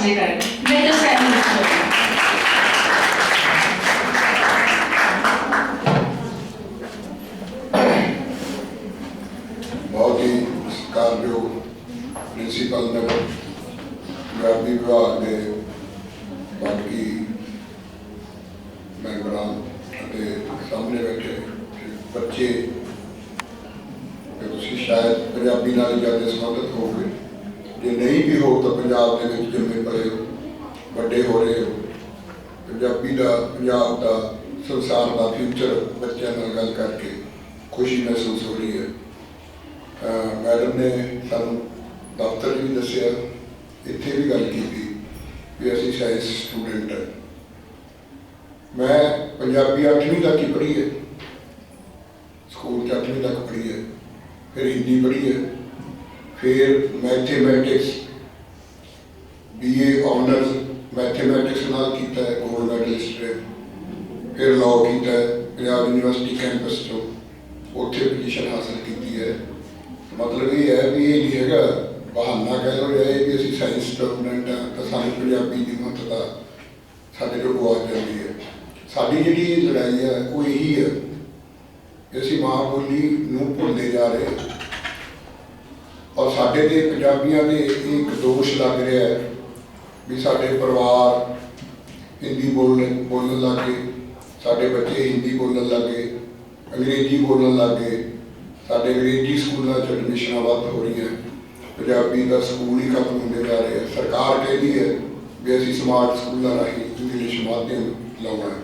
ਸਾਂਝੇ ਕਰਨ ਮੇਜਰ ਸੈਨ ਵਿੱਚ ਬਹੁਤ ਹੀ ਸਤਿਕਾਰਯੋਗ ਪ੍ਰਿੰਸੀਪਲ ਨਗਰ ਪੰਜਾਬੀ ਵਿਭਾਗ ਦੇ ਬਾਕੀ ਮੈਂਬਰਾਂ ਅਤੇ ਸਾਹਮਣੇ ਬੈਠੇ ਬੱਚੇ ਤੇ ਤੁਸੀਂ ਸ਼ਾਇਦ ਪੰਜਾਬੀ ਨਾਲ ਜ਼ਿਆਦਾ ਸੰਬੰਧਿਤ ਹੋਗੇ ਜੇ ਨਹੀਂ ਵੀ ਹੋ ਤਾਂ ਪੰਜਾਬ ਦੇ ਵਿੱਚ ਜੰਮੇ ਪਲੇ ਹੋ ਵੱਡੇ ਹੋ ਰਹੇ ਹੋ ਪੰਜਾਬੀ ਦਾ ਪੰਜਾਬ ਦਾ ਸੰਸਾਰ ਦਾ ਫਿਊਚਰ ਬੱਚਿਆਂ ਨਾਲ ਗੱਲ ਕਰਕੇ ਖੁਸ਼ੀ ਮਹਿਸੂਸ ਹੋ ਰਹੀ ਹੈ ਅਹ ਮੈਡਮ ਨੇ ਸਾਨੂੰ ਦਫ਼ਤਰ 'ਚ ਵੀ ਦੱਸਿਆ ਇੱਥੇ ਵੀ ਗੱਲ ਕੀਤੀ ਵੀ ਅਸੀਂ ਸਾਇੰਸ ਸਟੂਡੈਂਟ ਹਾਂ ਮੈਂ ਪੰਜਾਬੀ 8ਵੀਂ ਤੱਕ ਹੀ ਪੜ੍ਹੀ ਹੈ ਸਕੂਲ 'ਚ 8ਵੀਂ ਤੱਕ ਪੜ੍ਹੀ ਹੈ ਫਿਰ ਹਿੰਦੀ ਪੜ੍ਹੀ ਹੈ ਫਿਰ ਮੈਥਮੈਟਿਕਸ ਬੀਏ ਆਨਰਸ ਮੈਥਮੈਟਿਕਸ ਨਾਲ ਕੀਤਾ ਹੈ ਗੋਲਡ ਮੈਡਲਿਸਟ ਹੈ ਫਿਰ ਲਾਅ ਕੀਤਾ ਹੈ, ਪੰਜਾਬ ਯੂਨੀਵਰਸਿਟੀ ਕੈਂਪਸ ਤੋਂ। ਉੱਥੇ ਪੋਜੀਸ਼ਨ ਹਾਸਲ ਕੀਤੀ ਹੈ। ਮਤਲਬ ਇਹ ਹੈ ਵੀ ਇਹ ਨਹੀਂ ਹੈਗਾ, ਬਹਾਨਾ ਕਹਿ ਲਓ ਜਾਂ ਇਹ ਵੀ ਅਸੀਂ ਸਾਇੰਸ ਸਟੂਡੈਂਟ ਹਾਂ ਤਾਂ ਸਾਨੂੰ ਪੰਜਾਬੀ ਦੀ ਮਹੱਤਤਾ ਸਾਡੇ ਕੋਲ ਗਵਾਚ ਜਾਂਦੀ ਹੈ। ਸਾਡੀ ਜਿਹੜੀ ਲੜਾਈ ਹੈ ਉਹ ਇਹੀ ਹੈ ਕਿ ਅਸੀਂ ਮਾਂ ਬੋਲੀ ਨੂੰ ਭੁੱਲਦੇ ਜਾ ਰਹੇ ਹਾਂ। ਔਰ ਸਾਡੇ ਤੇ ਪੰਜਾਬੀਆਂ ਦੇ ਇੱਕ ਦੋਸ਼ ਲੱਗ ਰਿਹਾ ਹੈ ਵੀ ਸਾਡੇ ਪਰਿਵਾਰ ਹਿੰਦੀ ਬੋਲਣ ਬੋਲਣ ਲੱਗੇ ਸਾਡੇ ਬੱਚੇ ਹਿੰਦੀ ਬੋਲਣ ਲੱਗੇ ਅੰਗਰੇਜ਼ੀ ਬੋਲਣ ਲੱਗੇ ਸਾਡੇ ਅੰਗਰੇਜ਼ੀ ਸਕੂਲਾਂ 'ਚ ਐਡਮਿਸ਼ਨਾਂ ਵੱਧ ਹੋ ਰਹੀਆਂ। ਪੰਜਾਬੀ ਦਾ ਸਕੂਲ ਹੀ ਖਤਮ ਹੁੰਦੇ ਜਾ ਰਿਹਾ ਸਰਕਾਰ ਕਹਿੰਦੀ ਹੈ ਵੀ ਅਸੀਂ ਸਮਾਰਟ ਸਕੂਲਾਂ ਰਾਹੀਂ ਇੰਗਲਿਸ਼ ਮਾਧਿਅਮ ਲਾਉਣਾ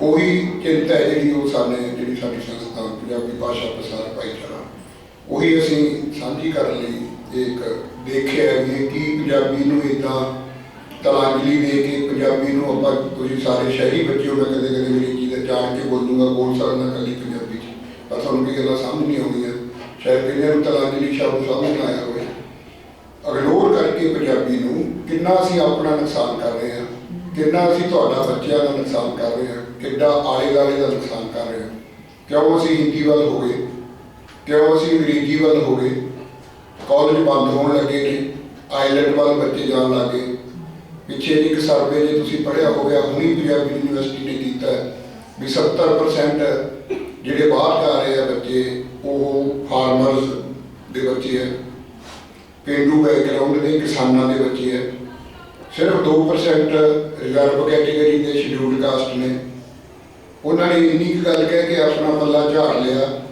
ਉਹੀ ਚਿੰਤਾ ਹੈ ਜਿਹੜੀ ਉਹ ਸਾਡੇ ਜਿਹੜੀ ਸਾਡੀ ਸੰਸਥਾ, ਪੰਜਾਬੀ ਭਾਸ਼ਾ ਪ੍ਰਸਾਰ ਭਾਈਚਾਰਾ ਉਹੀ ਅਸੀਂ ਸਾਂਝੀ ਕਰਨ ਲਈ ਇੱਕ ਦੇਖਿਆ ਹੈ ਵੀ ਕੀ ਪੰਜਾਬੀ ਨੂੰ ਇਦਾਂ ਤਲਾਂਜਲੀ ਦੇ ਕੇ ਪੰਜਾਬੀ ਨੂੰ ਆਪਾਂ ਤੁਸੀਂ ਸਾਰੇ ਸ਼ਹਿਰੀ ਬੱਚੇ ਹੋ, ਮੈਂ ਕਦੇ ਕਦੇ ਅੰਗਰੇਜ਼ੀ ਦਾ ਜਾਣ ਕੇ ਬੋਲੂੰਗਾ ਬੋਲ ਸਕਦਾ ਕੱਲੀ ਪੰਜਾਬੀ ਚ। ਪਰ ਤੁਹਾਨੂੰ ਕੀ ਗੱਲਾਂ ਸਮਝ ਨਹੀਂ ਆਉਂਦੀਆਂ। ਸ਼ਾਇਦ ਕਈਆਂ ਨੂੰ ਤਲਾਂਜਲੀ ਸ਼ਬਦ ਸਮਝ ਨਾ ਆਇਆ ਹੋਵੇ। ਅਗਨੋਰ ਕਰਕੇ ਪੰਜਾਬੀ ਨੂੰ ਕਿੰਨਾ ਅਸੀਂ ਆਪਣਾ ਨੁਕਸਾਨ ਕਰ ਰਹੇ ਹਾਂ, ਕਿੰਨਾ ਅਸੀਂ ਤੁਹਾਡਾ ਬੱਚਿਆਂ ਦਾ ਨੁਕਸਾਨ ਕਰ ਰਹੇ ਹਾਂ, ਕਿੱਡਾ ਆਲੇ ਦੁਆਲੇ ਦਾ ਨੁਕਸਾਨ ਕਰ ਰਹੇ ਹਾਂ। ਕਿਉਂ ਅਸੀਂ ਹਿੰਦੀ ਵੱਲ ਹੋ ਗਏ? ਕਿਉਂ ਅਸੀਂ ਅੰਗਰੇਜ਼ੀ ਵੱਲ ਹੋ ਗਏ ਕਾਲਜ ਬੰਦ ਹੋਣ ਲੱਗੇ ਨੇ ਆਈਲੈਂਡ ਵੱਲ ਬੱਚੇ ਜਾਣ ਲੱਗੇ ਪਿੱਛੇ ਇੱਕ ਸਰਵੇ ਜੇ ਤੁਸੀਂ ਪੜ੍ਹਿਆ ਹੋਵੇਗਾ, ਹੁਣੀ ਪੰਜਾਬੀ ਯੂਨੀਵਰਸਿਟੀ ਨੇ ਕੀਤਾ ਵੀ 70% ਜਿਹੜੇ ਬਾਹਰ ਜਾ ਰਹੇ ਆ ਬੱਚੇ, ਉਹ ਫਾਰਮਰਸ ਦੇ ਬੱਚੇ ਹੈ। ਪੇਂਡੂ ਬੈਕਗ੍ਰਾਉਂਡ ਦੇ ਕਿਸਾਨਾਂ ਦੇ ਬੱਚੇ ਹੈ। ਸਿਰਫ 2% ਰਿਜ਼ਰਵ ਕੈਟਾਗਰੀ ਦੇ ਸ਼ਡਿਊਲਡ ਕਾਸਟ ਨੇ। ਉਹਨਾਂ ਨੇ ਇੰਨੀ ਕੁ ਗੱਲ ਕਹਿ ਕੇ ਆਪਣਾ ਪੱਲਾ ਝਾੜ ਲਿਆ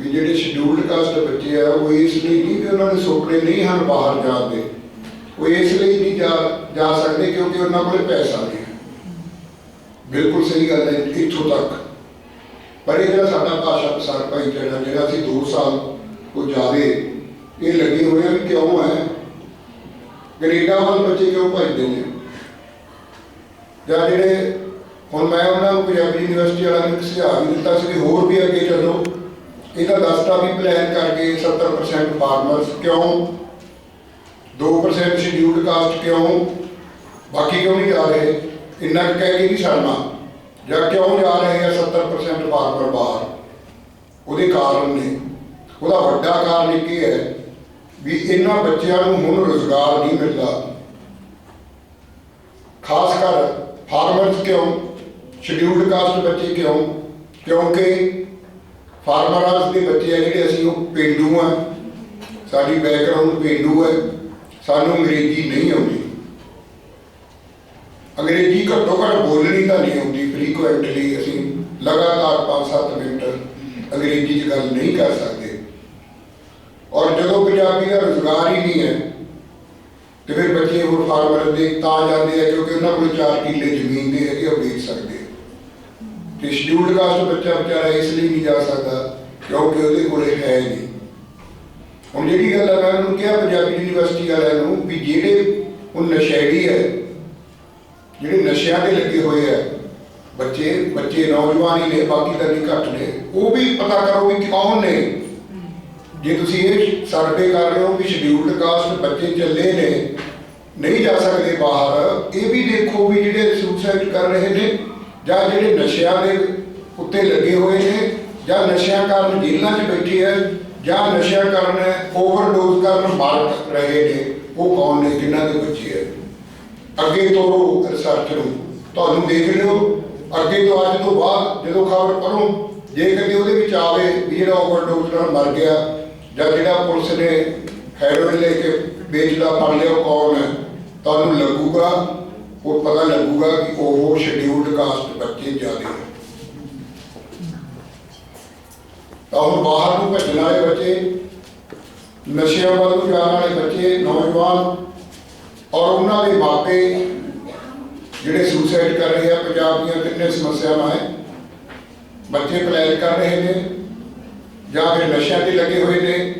ਵੀ ਜਿਹੜੇ ਸ਼ਡਿਊਲਡ ਕਾਸਟ ਬੱਚੇ ਆ, ਉਹ ਇਸ ਲਈ ਨਹੀਂ ਵੀ ਉਹਨਾਂ ਦੇ ਸੁਪਨੇ ਨਹੀਂ ਹਨ ਬਾਹਰ ਜਾਣ ਦੇ। ਉਹ ਇਸ ਲਈ ਨਹੀਂ ਜਾ ਜਾ ਸਕਦੇ ਕਿਉਂਕਿ ਉਹਨਾਂ ਕੋਲ ਪੈਸਾ ਨਹੀਂ ਬਿਲਕੁਲ ਸਹੀ ਗੱਲ ਹੈ, ਇੱਥੋਂ ਤੱਕ। ਪਰ ਇਹ ਜਿਹੜਾ ਸਾਡਾ ਭਾਸ਼ਾ ਪ੍ਰਸਾਰ ਭਾਈਚਾਰਾ, ਜਿਹੜਾ ਅਸੀਂ 2 ਸਾਲ ਉਹ ਜਾਵੇ ਇਹ ਲੱਗੇ ਹੋਏ ਆ ਵੀ ਕਿਉਂ ਹੈ? ਕੈਨੇਡਾ ਵੱਲ ਬੱਚੇ ਕਿਉਂ ਭੱਜਦੇ ਨੇ? ਜਾਂ ਜਿਹੜੇ, ਹੁਣ ਮੈਂ ਉਹਨਾਂ ਨੂੰ ਪੰਜਾਬੀ ਯੂਨੀਵਰਸਿਟੀ ਵਾਲਿਆਂ ਨੂੰ ਸੁਝਾਅ ਵੀ ਦਿੱਤਾ ਸੀ ਵੀ ਹੋਰ ਵੀ ਅੱਗੇ ਚੱਲੋ। ਇਹਦਾ ਦੱਸਦਾ ਵੀ ਪਲਾਨ ਕਰਕੇ 70% ਫਾਰਮਰਸ ਕਿਉਂ? 2% ਸ਼ਡਿਊਲਡ ਕਾਸਟ ਕਿਉਂ? ਬਾਕੀ ਕਿਉਂ ਨਹੀਂ ਜਾ ਰਹੇ? ਇੰਨਾ ਕੁ ਕਹਿ ਕੇ ਨਹੀਂ ਛੱਡਣਾ। ਜਾਂ ਕਿਉਂ ਜਾ ਰਹੇ ਆ 70% ਫਾਰਮਰ ਬਾਹਰ? ਉਹਦੇ ਕਾਰਨ ਨੇ। ਉਹਦਾ ਵੱਡਾ ਕਾਰਨ ਇੱਕ ਇਹ ਹੈ ਵੀ ਇਹਨਾਂ ਬੱਚਿਆਂ ਨੂੰ ਹੁਣ ਰੋਜ਼ਗਾਰ ਨਹੀਂ ਮਿਲਦਾ। ਖਾਸ ਕਰ ਫਾਰਮਰਸ ਕਿਉਂ? ਸ਼ਡਿਊਲਡ ਕਾਸਟ ਬੱਚੇ ਕਿਉਂ? ਕਿਉਂਕਿ ਫਾਰਮਰਸ ਦੇ ਬੱਚੇ ਆ ਜਿਹੜੇ ਅਸੀਂ ਉਹ ਪਿੰਡੂ ਆ। ਸਾਡੀ ਬੈਕਗ੍ਰਾਉਂਡ ਪਿੰਡੂ ਹੈ ਸਾਨੂੰ ਅੰਗਰੇਜ਼ੀ ਨਹੀਂ ਆਉਂਦੀ। ਅੰਗਰੇਜ਼ੀ ਘੱਟੋ ਘੱਟ ਬੋਲਣੀ ਤਾਂ ਨਹੀਂ ਆਉਂਦੀ। ਫ੍ਰੀਕੁਐਂਟਲੀ ਅਸੀਂ ਲਗਾਤਾਰ 5-7 ਮਿੰਟ ਅੰਗਰੇਜ਼ੀ 'ਚ ਗੱਲ ਨਹੀਂ ਕਰ ਸਕਦੇ। ਔਰ ਜਦੋਂ ਪੰਜਾਬੀ ਦਾ ਰੁਜ਼ਗਾਰ ਹੀ ਨਹੀਂ ਹੈ, ਤੇ ਫਿਰ ਬੱਚੇ ਹੋਰ ਫਾਰਮਰ ਦੇ ਤਾਂ ਜਾਂਦੇ ਆ ਕਿਉਂਕਿ ਉਹਨਾਂ ਕੋਲ ਚਾਰ ਕਿੱਲੇ ਜ਼ਮੀਨ ਦੇ ਹੈਗੇ, ਉਹ ਵੇਚ ਸਕਦੇ ਤੇ ਸ਼ਡਿਊਲਡ ਕਾਸਟ ਬੱਚਾ ਵਿਚਾਰਾ ਇਸ ਲਈ ਨਹੀਂ ਜਾ ਸਕਦਾ, ਕਿਉਂਕਿ ਉਹਦੇ ਕੋਲੇ ਹੈ ਨਹੀਂ। ਹੁਣ ਜਿਹੜੀ ਗੱਲ ਆ, ਮੈਂ ਉਹਨੂੰ ਕਿਹਾ, ਪੰਜਾਬੀ ਯੂਨੀਵਰਸਿਟੀ ਵਾਲਿਆਂ ਨੂੰ ਵੀ ਜਿਹੜੇ ਉਹ ਨਸ਼ੇੜੀ ਹੈ, ਜਿਹੜੇ ਨਸ਼ਿਆਂ ਤੇ ਲੱਗੇ ਹੋਏ ਆ, ਬੱਚੇ ਬੱਚੇ ਨੌਜਵਾਨ ਹੀ ਨੇ, ਬਾਕੀ ਤਾਂ ਨਹੀਂ ਘੱਟ ਨੇ, ਉਹ ਵੀ ਪਤਾ ਕਰੋ ਵੀ ਕੌਣ ਨੇ। ਜੇ ਤੁਸੀਂ ਇਹ ਸਰਵੇ ਕਰ ਰਹੇ ਹੋ ਵੀ ਸ਼ਡਿਊਲਡ ਕਾਸਟ ਬੱਚੇ ਚੱਲੇ ਨੇ, ਨਹੀਂ ਜਾ ਸਕਦੇ ਬਾਹਰ, ਇਹ ਵੀ ਦੇਖੋ ਵੀ ਜਿਹੜੇ ਸੁਸਾਈਡ ਕਰ ਰਹੇ ਨੇ ਜਾਂ ਜਿਹੜੇ ਨਸ਼ਿਆਂ ਦੇ ਉੱਤੇ ਲੱਗੇ ਹੋਏ ਨੇ, ਜਾਂ ਨਸ਼ਿਆਂ ਕਾਰਨ ਜੇਲ੍ਹਾਂ 'ਚ ਬੈਠੇ ਹੈ ਜਾਂ ਨਸ਼ਿਆਂ ਕਾਰਨ ਓਵਰਡੋਜ਼ ਕਾਰਨ ਮਰ ਰਹੇ ਨੇ, ਉਹ ਕੌਣ ਨੇ ਕਿੰਨਾ ਦੇ ਬੱਚੇ ਹੈ ਅੱਗੇ ਤੋਂ ਰਿਸਰਚ ਨੂੰ ਤੁਹਾਨੂੰ ਦੇਖ ਲਿਓ, ਅੱਗੇ ਤੋਂ ਅੱਜ ਤੋਂ ਬਾਅਦ ਜਦੋਂ ਖਬਰ ਪੜੋ ਜੇ ਕਦੇ ਉਹਦੇ ਵਿੱਚ ਆਵੇ ਵੀ ਜਿਹੜਾ ਓਵਰਡੋਜ਼ ਨਾਲ ਮਰ ਗਿਆ, ਜਾਂ ਜਿਹੜਾ ਪੁਲਿਸ ਨੇ ਹੈਰੋਇਨ ਲੈ ਕੇ ਵੇਚਦਾ, ਫੜ ਲਿਆ ਕੌਣ ਹੈ? ਤੁਹਾਨੂੰ ਲੱਗੂਗਾ ਉਹ ਪਤਾ ਲੱਗੂਗਾ ਕਿ ਉਹ ਸ਼ਡਿਊਲਡ ਕਾਸਟ ਬੱਚੇ ਜ਼ਿਆਦੇ ਹੈ ਤਾਂ ਹੁਣ ਬਾਹਰ ਨੂੰ ਭੱਜਣ ਵਾਲੇ ਬੱਚੇ, ਨਸ਼ਿਆਂ ਵੱਲ ਜਾਣ ਵਾਲੇ ਬੱਚੇ, ਨੌਜਵਾਨ ਔਰ ਉਹਨਾਂ ਦੇ ਮਾਪੇ ਜਿਹੜੇ ਸੁਸਾਈਡ ਕਰ ਰਹੇ ਆ, ਪੰਜਾਬ ਦੀਆਂ ਕਿੰਨੇ ਸਮੱਸਿਆਵਾਂ ਹੈ, ਬੱਚੇ ਪਲੈਨ ਕਰ ਰਹੇ ਨੇ ਜਾਂ ਫਿਰ ਨਸ਼ਿਆਂ ਤੇ ਲੱਗੇ ਹੋਏ ਨੇ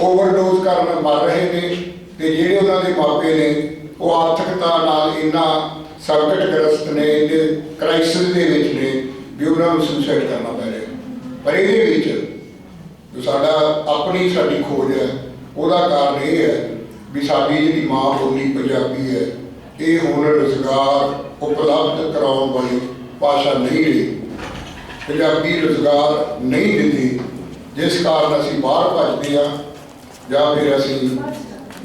ਓਵਰਡੋਜ਼ ਕਰਨ ਮਰ ਰਹੇ ਨੇ ਤੇ ਜਿਹੜੇ ਉਹਨਾਂ ਦੇ ਮਾਪੇ ਨੇ ਉਹ ਆਰਥਿਕਤਾ ਨਾਲ ਇੰਨਾ ਸੰਕਟਗ੍ਰਸਤ ਨੇ, ਇਹਦੇ ਕ੍ਰਾਈਸਿਸ ਦੇ ਵਿੱਚ ਨੇ, ਵੀ ਉਹਨਾਂ ਨੂੰ ਸੁਸਾਈਡ ਕਰਨਾ ਪੈ ਰਿਹਾ। ਪਰ ਇਹਦੇ ਵਿੱਚ ਜੋ ਸਾਡਾ ਆਪਣੀ ਸਾਡੀ ਖੋਜ ਹੈ, ਉਹਦਾ ਕਾਰਨ ਇਹ ਹੈ ਵੀ ਸਾਡੀ ਜਿਹੜੀ ਮਾਂ ਬੋਲੀ ਪੰਜਾਬੀ ਹੈ, ਇਹ ਹੁਣ ਰੁਜ਼ਗਾਰ ਉਪਲਬਧ ਕਰਾਉਣ ਵਾਲੀ ਭਾਸ਼ਾ ਨਹੀਂ ਰਹੀ। ਪੰਜਾਬੀ ਰੁਜ਼ਗਾਰ ਨਹੀਂ ਦਿੰਦੀ ਜਿਸ ਕਾਰਨ ਅਸੀਂ ਬਾਹਰ ਭੱਜਦੇ ਆ ਜਾਂ ਫਿਰ ਅਸੀਂ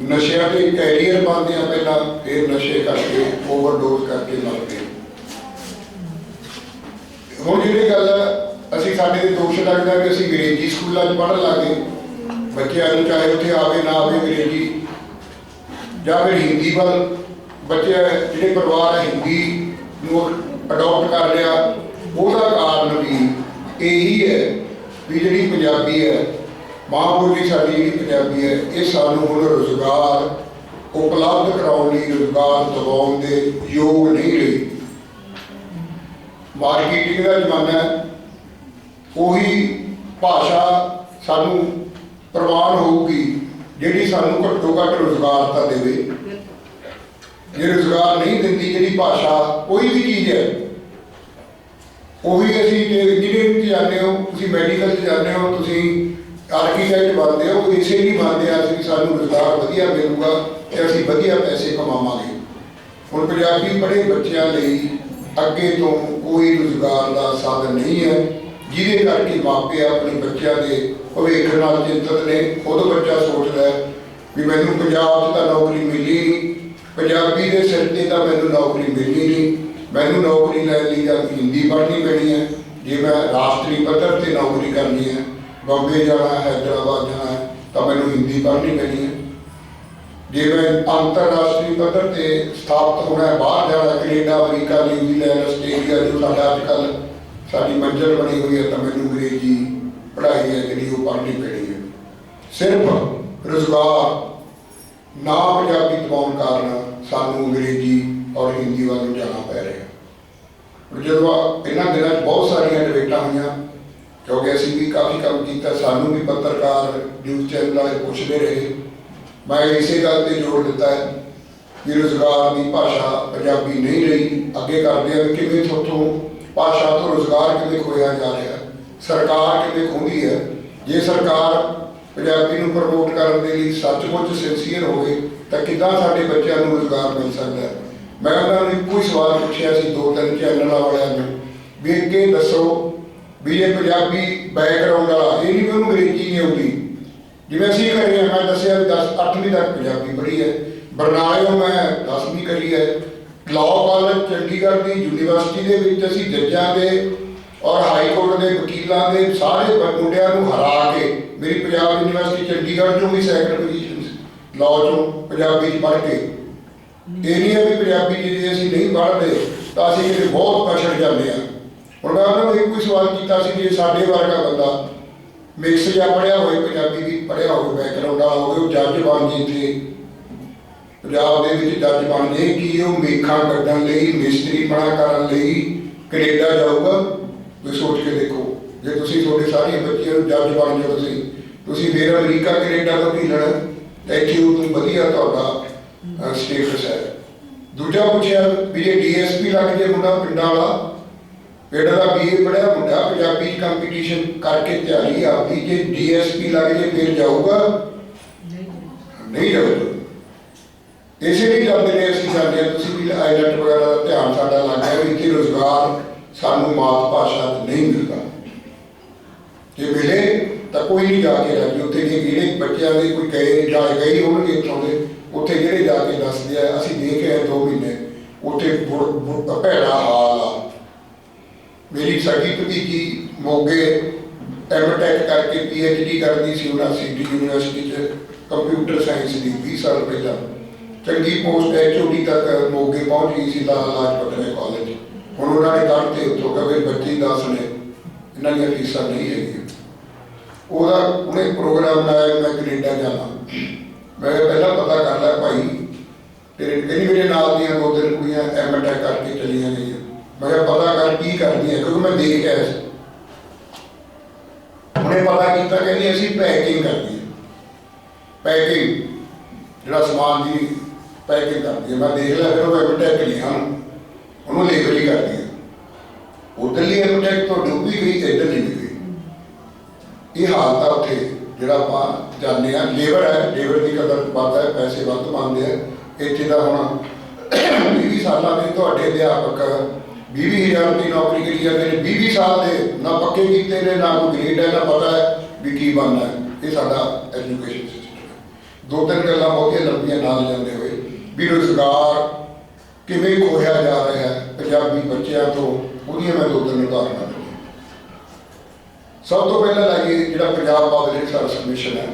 ਨਸ਼ਿਆਂ ਦੇ ਕੈਰੀਅਰ ਬਣਦੇ ਆ ਪਹਿਲਾਂ ਫਿਰ ਨਸ਼ੇ ਕਰਕੇ ਓਵਰਡੋਜ਼ ਕਰਕੇ ਮਰਦੇ ਹੁਣ ਜਿਹੜੀ ਗੱਲ ਹੈ, ਅਸੀਂ ਸਾਡੇ ਤੇ ਦੋਸ਼ ਲੱਗਦਾ ਕਿ ਅਸੀਂ ਅੰਗਰੇਜ਼ੀ ਸਕੂਲਾਂ 'ਚ ਪੜ੍ਹਨ ਲੱਗੇ ਬੱਚਿਆਂ ਨੂੰ ਚਾਹੇ ਉੱਥੇ ਆਵੇ ਨਾ ਆਵੇ ਅੰਗਰੇਜ਼ੀ ਜਾਂ ਫਿਰ ਹਿੰਦੀ ਵੱਲ। ਬੱਚੇ ਜਿਹੜੇ ਪਰਿਵਾਰ ਹਿੰਦੀ ਨੂੰ ਅਡਾਪਟ ਕਰ ਲਿਆ। ਉਹਦਾ ਕਾਰਨ ਵੀ ਇਹੀ ਹੈ ਵੀ ਜਿਹੜੀ ਪੰਜਾਬੀ ਹੈ ਮਾਂ ਬੋਲੀ ਸਾਡੀ ਜਿਹੜੀ ਪੰਜਾਬੀ ਹੈ ਇਹ ਸਾਨੂੰ ਹੁਣ ਰੁਜ਼ਗਾਰ ਉਪਲਬਧ ਕਰਾਉਣ ਲਈ ਰੁਜ਼ਗਾਰ ਦਿਵਾਉਣ ਦੇ ਯੋਗ ਨਹੀਂ ਰਹੀ। ਮਾਰਕੀਟਿੰਗ ਦਾ ਜ਼ਮਾਨਾ ਹੈ, ਉਹੀ ਭਾਸ਼ਾ ਸਾਨੂੰ ਪ੍ਰਵਾਨ ਹੋਊਗੀ ਜਿਹੜੀ ਸਾਨੂੰ ਘੱਟੋ ਘੱਟ ਰੁਜ਼ਗਾਰ ਤਾਂ ਦੇਵੇ। ਜੇ ਰੁਜ਼ਗਾਰ ਨਹੀਂ ਦਿੰਦੀ ਜਿਹੜੀ ਭਾਸ਼ਾ, ਕੋਈ ਵੀ ਚੀਜ਼ ਹੈ, ਉਹੀ ਅਸੀਂ ਜੇ ਇੰਜੀਨੀਅਰਿੰਗ 'ਚ ਜਾਂਦੇ ਹੋ, ਤੁਸੀਂ ਮੈਡੀਕਲ 'ਚ ਜਾਂਦੇ ਹੋ, ਤੁਸੀਂ ਆਰਕੀਟੈਕਟ ਬਣਦੇ ਹੋ? ਇਸੇ ਲਈ ਬਣਦੇ ਆ ਕਿ ਸਾਨੂੰ ਰੁਜ਼ਗਾਰ ਵਧੀਆ ਮਿਲੂਗਾ ਤੇ ਅਸੀਂ ਵਧੀਆ ਪੈਸੇ ਕਮਾਵਾਂਗੇ। ਹੁਣ ਪੰਜਾਬੀ ਪੜ੍ਹੇ ਬੱਚਿਆਂ ਲਈ ਅੱਗੇ ਤੋਂ ਕੋਈ ਰੁਜ਼ਗਾਰ ਦਾ ਸਾਧਨ ਨਹੀਂ ਹੈ। ਜਿਹਦੇ ਕਰਕੇ ਮਾਪੇ ਆਪਣੇ ਬੱਚਿਆਂ ਦੇ ਭਵਿੱਖ ਨਾਲ ਚਿੰਤਤ ਨੇ। ਖੁਦ ਬੱਚਾ ਸੋਚਦਾ ਵੀ ਮੈਨੂੰ ਪੰਜਾਬ 'ਚ ਤਾਂ ਨੌਕਰੀ ਮਿਲੀ ਨਹੀਂ। ਪੰਜਾਬੀ ਦੇ ਸਿਰ ਤੇ ਤਾਂ ਮੈਨੂੰ ਨੌਕਰੀ ਮਿਲੀ ਨਹੀਂ। ਮੈਨੂੰ ਨੌਕਰੀ ਲੈਣ ਲਈ ਜਾਂ ਹਿੰਦੀ ਪੜ੍ਹਨੀ ਪੈਣੀ ਹੈ। ਜੇ ਮੈਂ ਰਾਸ਼ਟਰੀ ਪੱਧਰ ਤੇ ਨੌਕਰੀ ਕਰਨੀ ਹੈ ਬੰਬੇ ਜਾਣਾ ਹੈ ਹੈਦਰਾਬਾਦ ਜਾਣਾ ਹੈ, ਤਾਂ ਮੈਨੂੰ ਹਿੰਦੀ ਪੜ੍ਹਨੀ ਪੈਣੀ ਹੈ। ਜੇ ਮੈਂ ਅੰਤਰਰਾਸ਼ਟਰੀ ਪੱਧਰ ਤੇ ਸਥਾਪਿਤ ਹੋਣਾ ਹੈ, ਬਾਹਰ ਜਾਣਾ ਕੈਨੇਡਾ, ਅਮਰੀਕਾ, ਨਿਊਜ਼ੀਲੈਂਡ, ਆਸਟ੍ਰੇਲੀਆ, ਜੋ ਸਾਡਾ ਅੱਜ ਕੱਲ੍ਹ ਸਾਡੀ ਮੰਜ਼ਿਲ ਬਣੀ ਹੋਈ ਹੈ, ਤਾਂ ਮੈਨੂੰ ਅੰਗਰੇਜ਼ੀ ਪੜ੍ਹਾਈ ਹੈ ਜਿਹੜੀ ਉਹ ਪੜ੍ਹਨੀ ਪੈਣੀ ਹੈ। ਸਿਰਫ ਰੁਜ਼ਗਾਰ ਨਾ ਪੰਜਾਬੀ ਦਬਾਉਣ ਕਾਰਨ ਸਾਨੂੰ ਅੰਗਰੇਜ਼ੀ ਔਰ ਹਿੰਦੀ ਵੱਲ ਨੂੰ ਜਾਣਾ ਪੈ ਰਿਹਾ ਜਦੋਂ ਇਹਨਾਂ ਦਿਨਾਂ 'ਚ ਬਹੁਤ ਸਾਰੀਆਂ ਡਿਬੇਟਾਂ ਹੋਈਆਂ ਕਿਉਂਕਿ ਅਸੀਂ ਵੀ ਕਾਫੀ ਕੰਮ ਕੀਤਾ, ਸਾਨੂੰ ਵੀ ਪੱਤਰਕਾਰ ਨਿਊਜ਼ ਚੈਨਲ ਵਾਲੇ ਪੁੱਛਦੇ ਰਹੇ। ਮੈਂ ਇਸੇ ਗੱਲ ਤੇ ਜ਼ੋਰ ਦਿੱਤਾ ਹੈ ਕਿ ਰੁਜ਼ਗਾਰ ਦੀ ਭਾਸ਼ਾ ਪੰਜਾਬੀ ਨਹੀਂ ਰਹੀ। ਅੱਗੇ ਕਰਦੇ ਹਾਂ ਵੀ ਕਿਵੇਂ ਥੋਥੋਂ ਭਾਸ਼ਾ ਤੋਂ ਰੁਜ਼ਗਾਰ ਕਿਵੇਂ ਖੋਇਆ ਜਾ ਰਿਹਾ ਸਰਕਾਰ ਕਿਵੇਂ ਖੋਹਦੀ ਹੈ। ਜੇ ਸਰਕਾਰ ਪੰਜਾਬੀ ਨੂੰ ਪ੍ਰਮੋਟ ਕਰਨ ਦੇ ਲਈ ਸੱਚਮੁੱਚ ਸਿੰਸੀਅਰ ਹੋਵੇ, ਤਾਂ ਕਿੱਦਾਂ ਸਾਡੇ ਬੱਚਿਆਂ ਨੂੰ ਰੁਜ਼ਗਾਰ ਮਿਲ ਸਕਦਾ ਹੈ? ਮੈਂ ਉਹਨਾਂ ਨੂੰ ਇੱਕੋ ਹੀ ਸਵਾਲ ਪੁੱਛਿਆ ਸੀ, ਦੋ ਤਿੰਨ ਚੈਨਲਾਂ ਵਾਲਿਆਂ ਨੂੰ, ਵੀ ਅੱਗੇ ਦੱਸੋ ਵੀ ਇਹ ਪੰਜਾਬੀ ਬੈਕਗ੍ਰਾਉਂਡ ਵਾਲਾ, ਇਹ ਨਹੀਂ ਵੀ ਉਹਨੂੰ ਅੰਗਰੇਜ਼ੀ ਨਹੀਂ ਆਉਂਦੀ। ਜਿਵੇਂ ਅਸੀਂ ਕਰੇ ਮੈਂ ਦੱਸਿਆ ਵੀ 10 8ਵੀਂ ਤੱਕ ਪੰਜਾਬੀ ਪੜ੍ਹੀ ਹੈ। ਬਰਨਾਲਿਓ ਮੈਂ 10ਵੀਂ ਕਰੀ ਹੈ। ਲਾਅ ਕਾਲਜ ਚੰਡੀਗੜ੍ਹ ਦੀ ਯੂਨੀਵਰਸਿਟੀ ਦੇ ਵਿੱਚ ਅਸੀਂ ਜੱਜਾਂ ਦੇ ਔਰ ਹਾਈ ਕੋਰਟ ਦੇ ਵਕੀਲਾਂ ਦੇ ਸਾਰੇ ਮੁੰਡਿਆਂ ਨੂੰ ਹਰਾ ਕੇ ਮੇਰੀ ਪੰਜਾਬ ਯੂਨੀਵਰਸਿਟੀ ਚੰਡੀਗੜ੍ਹ ਚੋਂ ਵੀ ਸੈਕੰਡ ਪੋਜੀਸ਼ਨ ਲਾਅ ਚੋਂ ਪੰਜਾਬੀ ਚ ਪੜ੍ਹ ਕੇ। ਇਹ ਨਹੀਂ ਹੈ ਵੀ ਪੰਜਾਬੀ ਜੇ ਅਸੀਂ ਨਹੀਂ ਪੜ੍ਹਦੇ, ਤਾਂ ਅਸੀਂ ਕਿਤੇ ਬਹੁਤ ਪਛੜ ਜਾਂਦੇ ਹਾਂ। ਹੁਣ ਮੈਂ ਉਹਨਾਂ ਨੂੰ ਇੱਕੋ ਸਵਾਲ ਕੀਤਾ ਸੀ ਜੇ ਸਾਡੇ ਵਰਗਾ ਬੰਦਾ ਮਿਕਸ ਜਾਂ ਪੜਿਆ ਹੋਵੇ, ਪੰਜਾਬੀ ਵੀ ਪੜਿਆ ਹੋਵੇ ਬੈਕਗ੍ਰਾਉਂਡ ਵਾਲਾ ਹੋਵੇ, ਉਹ ਜੱਜ ਬਣ ਜੇ ਇੱਥੇ। ਪੰਜਾਬ ਦੇ ਵਿੱਚ ਜੱਜ ਬਣ ਜੇ ਕੀ ਉਹ ਮੇਖਾਂ ਕੱਢਣ ਲਈ, ਮਿਸਤਰੀ ਬਣਾ ਕਰਨ ਲਈ ਕੈਨੇਡਾ ਜਾਊਗਾ? ਤੁਸੀਂ ਸੋਚ ਕੇ ਦੇਖੋ। ਜੇ ਤੁਸੀਂ ਤੁਹਾਡੇ ਸਾਰੀਆਂ ਬੱਚਿਆਂ ਨੂੰ ਜੱਜ ਬਣ ਜਾਓ ਤੁਸੀਂ ਤੁਸੀਂ ਫਿਰ ਅਮਰੀਕਾ, ਕੈਨੇਡਾ ਤੋਂ ਕੀ ਲੈਣਾ ਤਾਂ ਇੱਥੇ ਉਹ ਤੋਂ ਵਧੀਆ ਤੁਹਾਡਾ ਸਟੇਟਸ ਹੈ। ਦੂਜਾ ਪੁੱਛਿਆ ਵੀ ਜੇ ਡੀਐਸਪੀ ਲੱਗ ਜੇ ਮੁੰਡਾ ਪਿੰਡਾਂ ਵਾਲਾ ਪਿੰਡ ਦਾ ਬੀਏ ਪੜਿਆ ਮੁੰਡਾ ਪੰਜਾਬੀ ਕੰਪੀਟੀਸ਼ਨ ਕਰਕੇ ਤਿਆਰੀ ਆਪਦੀ, ਜੇ ਡੀਐਸਪੀ ਲੱਗ ਜੇ ਫਿਰ ਜਾਊਗਾ? ਨਹੀਂ ਜਾਊਗਾ। ਇਸੇ ਲਈ ਜਾਂਦੇ ਨੇ ਅਸੀਂ ਜਾਂਦੇ ਤੁਸੀਂ ਵੀ ਆਈਲੈਟ ਵਗੈਰਾ ਦਾ ਧਿਆਨ ਸਾਡਾ ਲੱਗ ਵੀ ਇੱਥੇ ਰੋਜ਼ਗਾਰ ਸਾਨੂੰ ਮਾਤ ਭਾਸ਼ਾ ਨਹੀਂ ਮਿਲਦਾ। ਜੇ ਮਿਲੇ ਤਾਂ ਕੋਈ ਨਹੀਂ ਜਾ ਕੇ ਰਾਜੀ ਉੱਥੇ ਜੇ ਜਿਹੜੇ ਬੱਚਿਆਂ ਦੇ ਕੋਈ ਗਏ ਜਾ ਗਏ ਹੋਣਗੇ ਇੱਥੋਂ ਦੇ, ਉੱਥੇ ਜਿਹੜੇ ਜਾ ਕੇ ਦੱਸਦੇ ਆ, ਅਸੀਂ ਦੇਖ ਆਏ ਦੋ ਮਹੀਨੇ, ਉੱਥੇ ਭੈੜਾ ਹਾਲ ਆ। ਮੇਰੀ ਸਾਡੀ ਭਤੀਜੀ ਮੋਗੇ ਐਮਟੈਕ ਕਰਕੇ ਪੀਐਚਡੀ ਕਰਦੀ ਸੀ ਉਹਨਾਂ ਸਿਟੀ ਯੂਨੀਵਰਸਿਟੀ 'ਚ ਕੰਪਿਊਟਰ ਸਾਇੰਸ ਦੀ 20 ਸਾਲ ਪਹਿਲਾਂ। ਚੰਗੀ ਪੋਸਟ ਐਚਓਡੀ ਤੱਕ ਮੋਗੇ ਪਹੁੰਚ ਗਈ ਸੀ ਲਾਲ ਲਾਜਪਤ ਰਾਏ ਕਾਲਜ ਹੁਣ ਉਹਨਾਂ ਨੇ ਕੱਢ ਤੇ ਉੱਥੋਂ ਕਿ ਵੀ ਬੱਚੇ 10 ਨੇ ਇਹਨਾਂ ਦੀਆਂ ਫੀਸਾਂ ਨਹੀਂ ਹੈਗੀਆਂ। ਉਹਦਾ ਉਹਨੇ ਪ੍ਰੋਗਰਾਮ ਲਾਇਆ ਮੈਂ ਕੈਨੇਡਾ ਜਾਣਾ। ਮੈਂ ਪਹਿਲਾਂ ਪਤਾ ਕਰਦਾ ਭਾਈ, ਤੇਰੇ ਕਹਿੰਦੀ ਮੇਰੇ ਨਾਲ ਦੀਆਂ ਦੋ ਤਿੰਨ ਕੁੜੀਆਂ ਐਮਟੈਕ ਕਰਕੇ ਚਲੀਆਂ ਗਈਆਂ। ਮੈਂ ਕਿਹਾ ਪਤਾ ਕਰ, ਕੀ ਕਰਦੀਆਂ ਕਿਉਂਕਿ ਮੈਂ ਦੇਖ ਆਇਆ ਸੀ। ਉਹਨੇ ਪਤਾ ਕੀਤਾ, ਕਹਿੰਦੀ ਅਸੀਂ ਪੈਕਿੰਗ ਕਰਦੀ ਹੈ। ਪੈਕਿੰਗ ਜਿਹੜਾ ਸਮਾਨ ਦੀ ਪੈਕਿੰਗ ਕਰਦੀ ਹੈ। ਮੈਂ ਦੇਖ ਲਿਆ, ਫਿਰ ਉਹ ਐਮਟੈਕ ਨਹੀਂ ਹਨ ਉਹਨੂੰ ਲੇਬਰ ਕਰਦੀ ਹੈ ਉਧਰਲੀ ਐਮਟੈਕ ਤੋਂ ਡੁੱਬੀ ਗਈ ਇੱਧਰ ਨਹੀਂ ਗਈ। ਇਹ ਹਾਲਤ ਆ ਉੱਥੇ, ਜਿਹੜਾ ਆਪਾਂ ਜਾਣਦੇ ਆ ਲੇਬਰ ਹੈ, ਲੇਬਰ ਦੀ ਕਦਰ ਵੱਧ ਹੈ, ਪੈਸੇ ਵੱਧ ਮੰਗਦੇ ਆ। ਇੱਥੇ ਦਾ ਹੁਣ 20 ਸਾਲਾਂ ਦੇ ਤੁਹਾਡੇ ਅਧਿਆਪਕ 20000 ਦੀ ਨੌਕਰੀ ਕਰੀ ਜਾਂਦੇ ਨੇ। 20 ਸਾਲ ਦੇ ਨਾ ਪੱਕੇ ਕੀਤੇ ਨੇ, ਨਾ ਕੋਈ ਗ੍ਰੇਡ ਹੈ, ਨਾ ਪਤਾ ਹੈ ਵੀ ਕੀ ਬਣਨਾ ਹੈ। ਇਹ ਸਾਡਾ ਐਜੂਕੇਸ਼ਨ ਸਿਸਟਮ ਹੈ। ਦੋ ਤਿੰਨ ਗੱਲਾਂ ਬਹੁਤੀਆਂ ਲੰਬੀਆਂ ਨਾਲ ਜਾਂਦੇ ਹੋਏ, ਵੀ ਰੁਜ਼ਗਾਰ ਕਿਵੇਂ ਖੋਇਆ ਜਾ ਰਿਹਾ ਹੈ ਪੰਜਾਬੀ ਬੱਚਿਆਂ ਤੋਂ, ਉਹਦੀਆਂ ਮੈਂ ਦੋ ਤਿੰਨ ਉਦਾਹਰਨਾਂ ਦਿੰਦਾ। ਸਭ ਤੋਂ ਪਹਿਲਾਂ ਲਾਈਏ ਜਿਹੜਾ ਪੰਜਾਬ ਪਬਲਿਕ ਸਰਵਿਸ ਕਮਿਸ਼ਨ ਹੈ,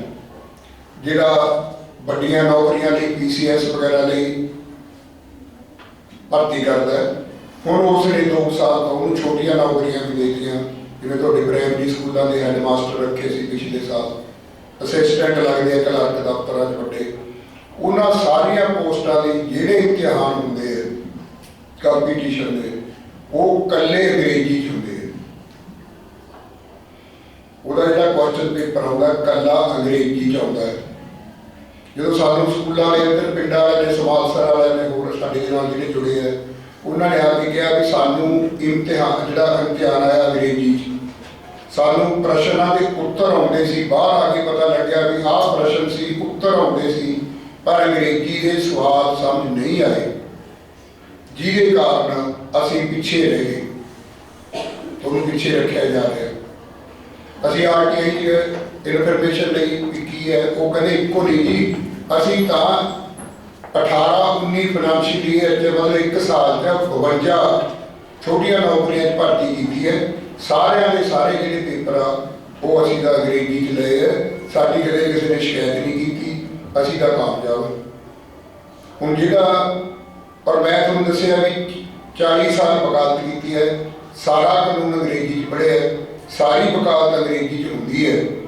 ਜਿਹੜਾ ਵੱਡੀਆਂ ਨੌਕਰੀਆਂ ਲਈ ਪੀਸੀਐਸ ਵਗੈਰਾ ਲਈ ਭਰਤੀ ਕਰਦਾ ਹੈ ਹੁਣ ਉਸ ਨੇ 2 ਸਾਲ ਤੋਂ ਉਹਨੂੰ ਛੋਟੀਆਂ ਨੌਕਰੀਆਂ ਵੀ ਦੇ ਦਿੱਤੀਆਂ। ਜਿਵੇਂ ਤੁਹਾਡੇ ਪ੍ਰਾਇਮਰੀ ਸਕੂਲਾਂ ਦੇ ਹੈਡ ਮਾਸਟਰ ਰੱਖੇ ਸੀ ਪਿਛਲੇ ਸਾਲ। ਅਸਿਸਟੈਂਟ ਲੱਗਦੇ ਆ, ਕਲਰਕ ਦਫ਼ਤਰਾਂ 'ਚ ਵੱਡੇ। ਉਹਨਾਂ ਸਾਰੀਆਂ ਪੋਸਟਾਂ ਲਈ ਜਿਹੜੇ ਇਮਤਿਹਾਨ ਹੁੰਦੇ ਆ ਕੰਪੀਟੀਸ਼ਨ ਦੇ, ਉਹ ਕੱਲੇ ਅੰਗਰੇਜ਼ੀ 'ਚ ਹੁੰਦੇ ਆ। ਉਹਦਾ ਜਿਹੜਾ ਕੁਐਸਚਨ ਪੇਪਰ ਆਉਂਦਾ ਕੱਲਾ ਅੰਗਰੇਜ਼ੀ ਚ ਆਉਂਦਾ ਹੈ। ਜਦੋਂ ਸਾਨੂੰ ਸਕੂਲਾਂ ਵਾਲੇ ਅੰਦਰ, ਪਿੰਡਾਂ ਵਾਲੇ ਨੇ ਸਮਾਲਸਰ ਵਾਲੇ ਨੇ ਹੋਰ ਸਾਡੇ ਦੇ ਨਾਲ ਜਿਹੜੇ ਜੁੜੇ ਆ ਉਹਨਾਂ ਨੇ ਆ ਕੇ ਕਿਹਾ ਵੀ ਸਾਨੂੰ ਇਮਤਿਹਾਨ ਜਿਹੜਾ ਇਮਤਿਹਾਨ ਆਇਆ ਅੰਗਰੇਜ਼ੀ ਚ, ਸਾਨੂੰ ਪ੍ਰਸ਼ਨਾਂ ਦੇ ਉੱਤਰ ਆਉਂਦੇ ਸੀ, ਬਾਹਰ ਆ ਕੇ ਪਤਾ ਲੱਗਿਆ ਵੀ ਆਹ ਪ੍ਰਸ਼ਨ ਸੀ, ਉੱਤਰ ਆਉਂਦੇ ਸੀ, ਪਰ ਅੰਗਰੇਜ਼ੀ ਦੇ ਸਵਾਲ ਸਮਝ ਨਹੀਂ ਆਏ। ਜਿਹਦੇ ਕਾਰਨ ਅਸੀਂ ਪਿੱਛੇ ਰਹਿ ਗਏ। ਤੁਹਾਨੂੰ ਪਿੱਛੇ ਰੱਖਿਆ ਜਾ ਰਿਹਾ। ਅਸੀਂ ਆਰਟੀਆਈ ਚ ਇਨਫੋਰਮੇਸ਼ਨ ਲਈ ਵੀ ਕੀ ਹੈ, ਉਹ ਕਹਿੰਦੇ ਇੱਕੋ ਨਹੀਂ ਜੀ, ਅਸੀਂ ਤਾਂ 18 19 ਫਾਈਨੈਂਸ਼ੀਅਲ ਈਅਰ ਦੇ ਮਤਲਬ ਇੱਕ ਸਾਲ ਦਾ 52 ਛੋਟੀਆਂ ਨੌਕਰੀਆਂ 'ਚ ਭਰਤੀ ਕੀਤੀ ਹੈ। ਸਾਰਿਆਂ ਦੇ ਸਾਰੇ ਜਿਹੜੇ ਪੇਪਰ ਆ, ਉਹ ਅਸੀਂ ਤਾਂ ਅੰਗਰੇਜ਼ੀ 'ਚ ਲਏ ਆ। ਸਾਡੀ ਕਦੇ ਕਿਸੇ ਨੇ ਸ਼ਿਕਾਇਤ ਨਹੀਂ ਕੀਤੀ। ਅਸੀਂ ਤਾਂ ਕਾਮਯਾਬ ਹੁਣ ਜਿਹੜਾ ਪਰ ਮੈਂ ਤੁਹਾਨੂੰ ਦੱਸਿਆ ਵੀ 40 ਸਾਲ ਵਕਾਲਤ ਕੀਤੀ ਹੈ। ਸਾਰਾ ਕਾਨੂੰਨ ਅੰਗਰੇਜ਼ੀ 'ਚ ਪੜ੍ਹਿਆ ਸਾਰੀ ਵਕਾਲਤ ਅੰਗਰੇਜ਼ੀ 'ਚ ਹੁੰਦੀ ਹੈ।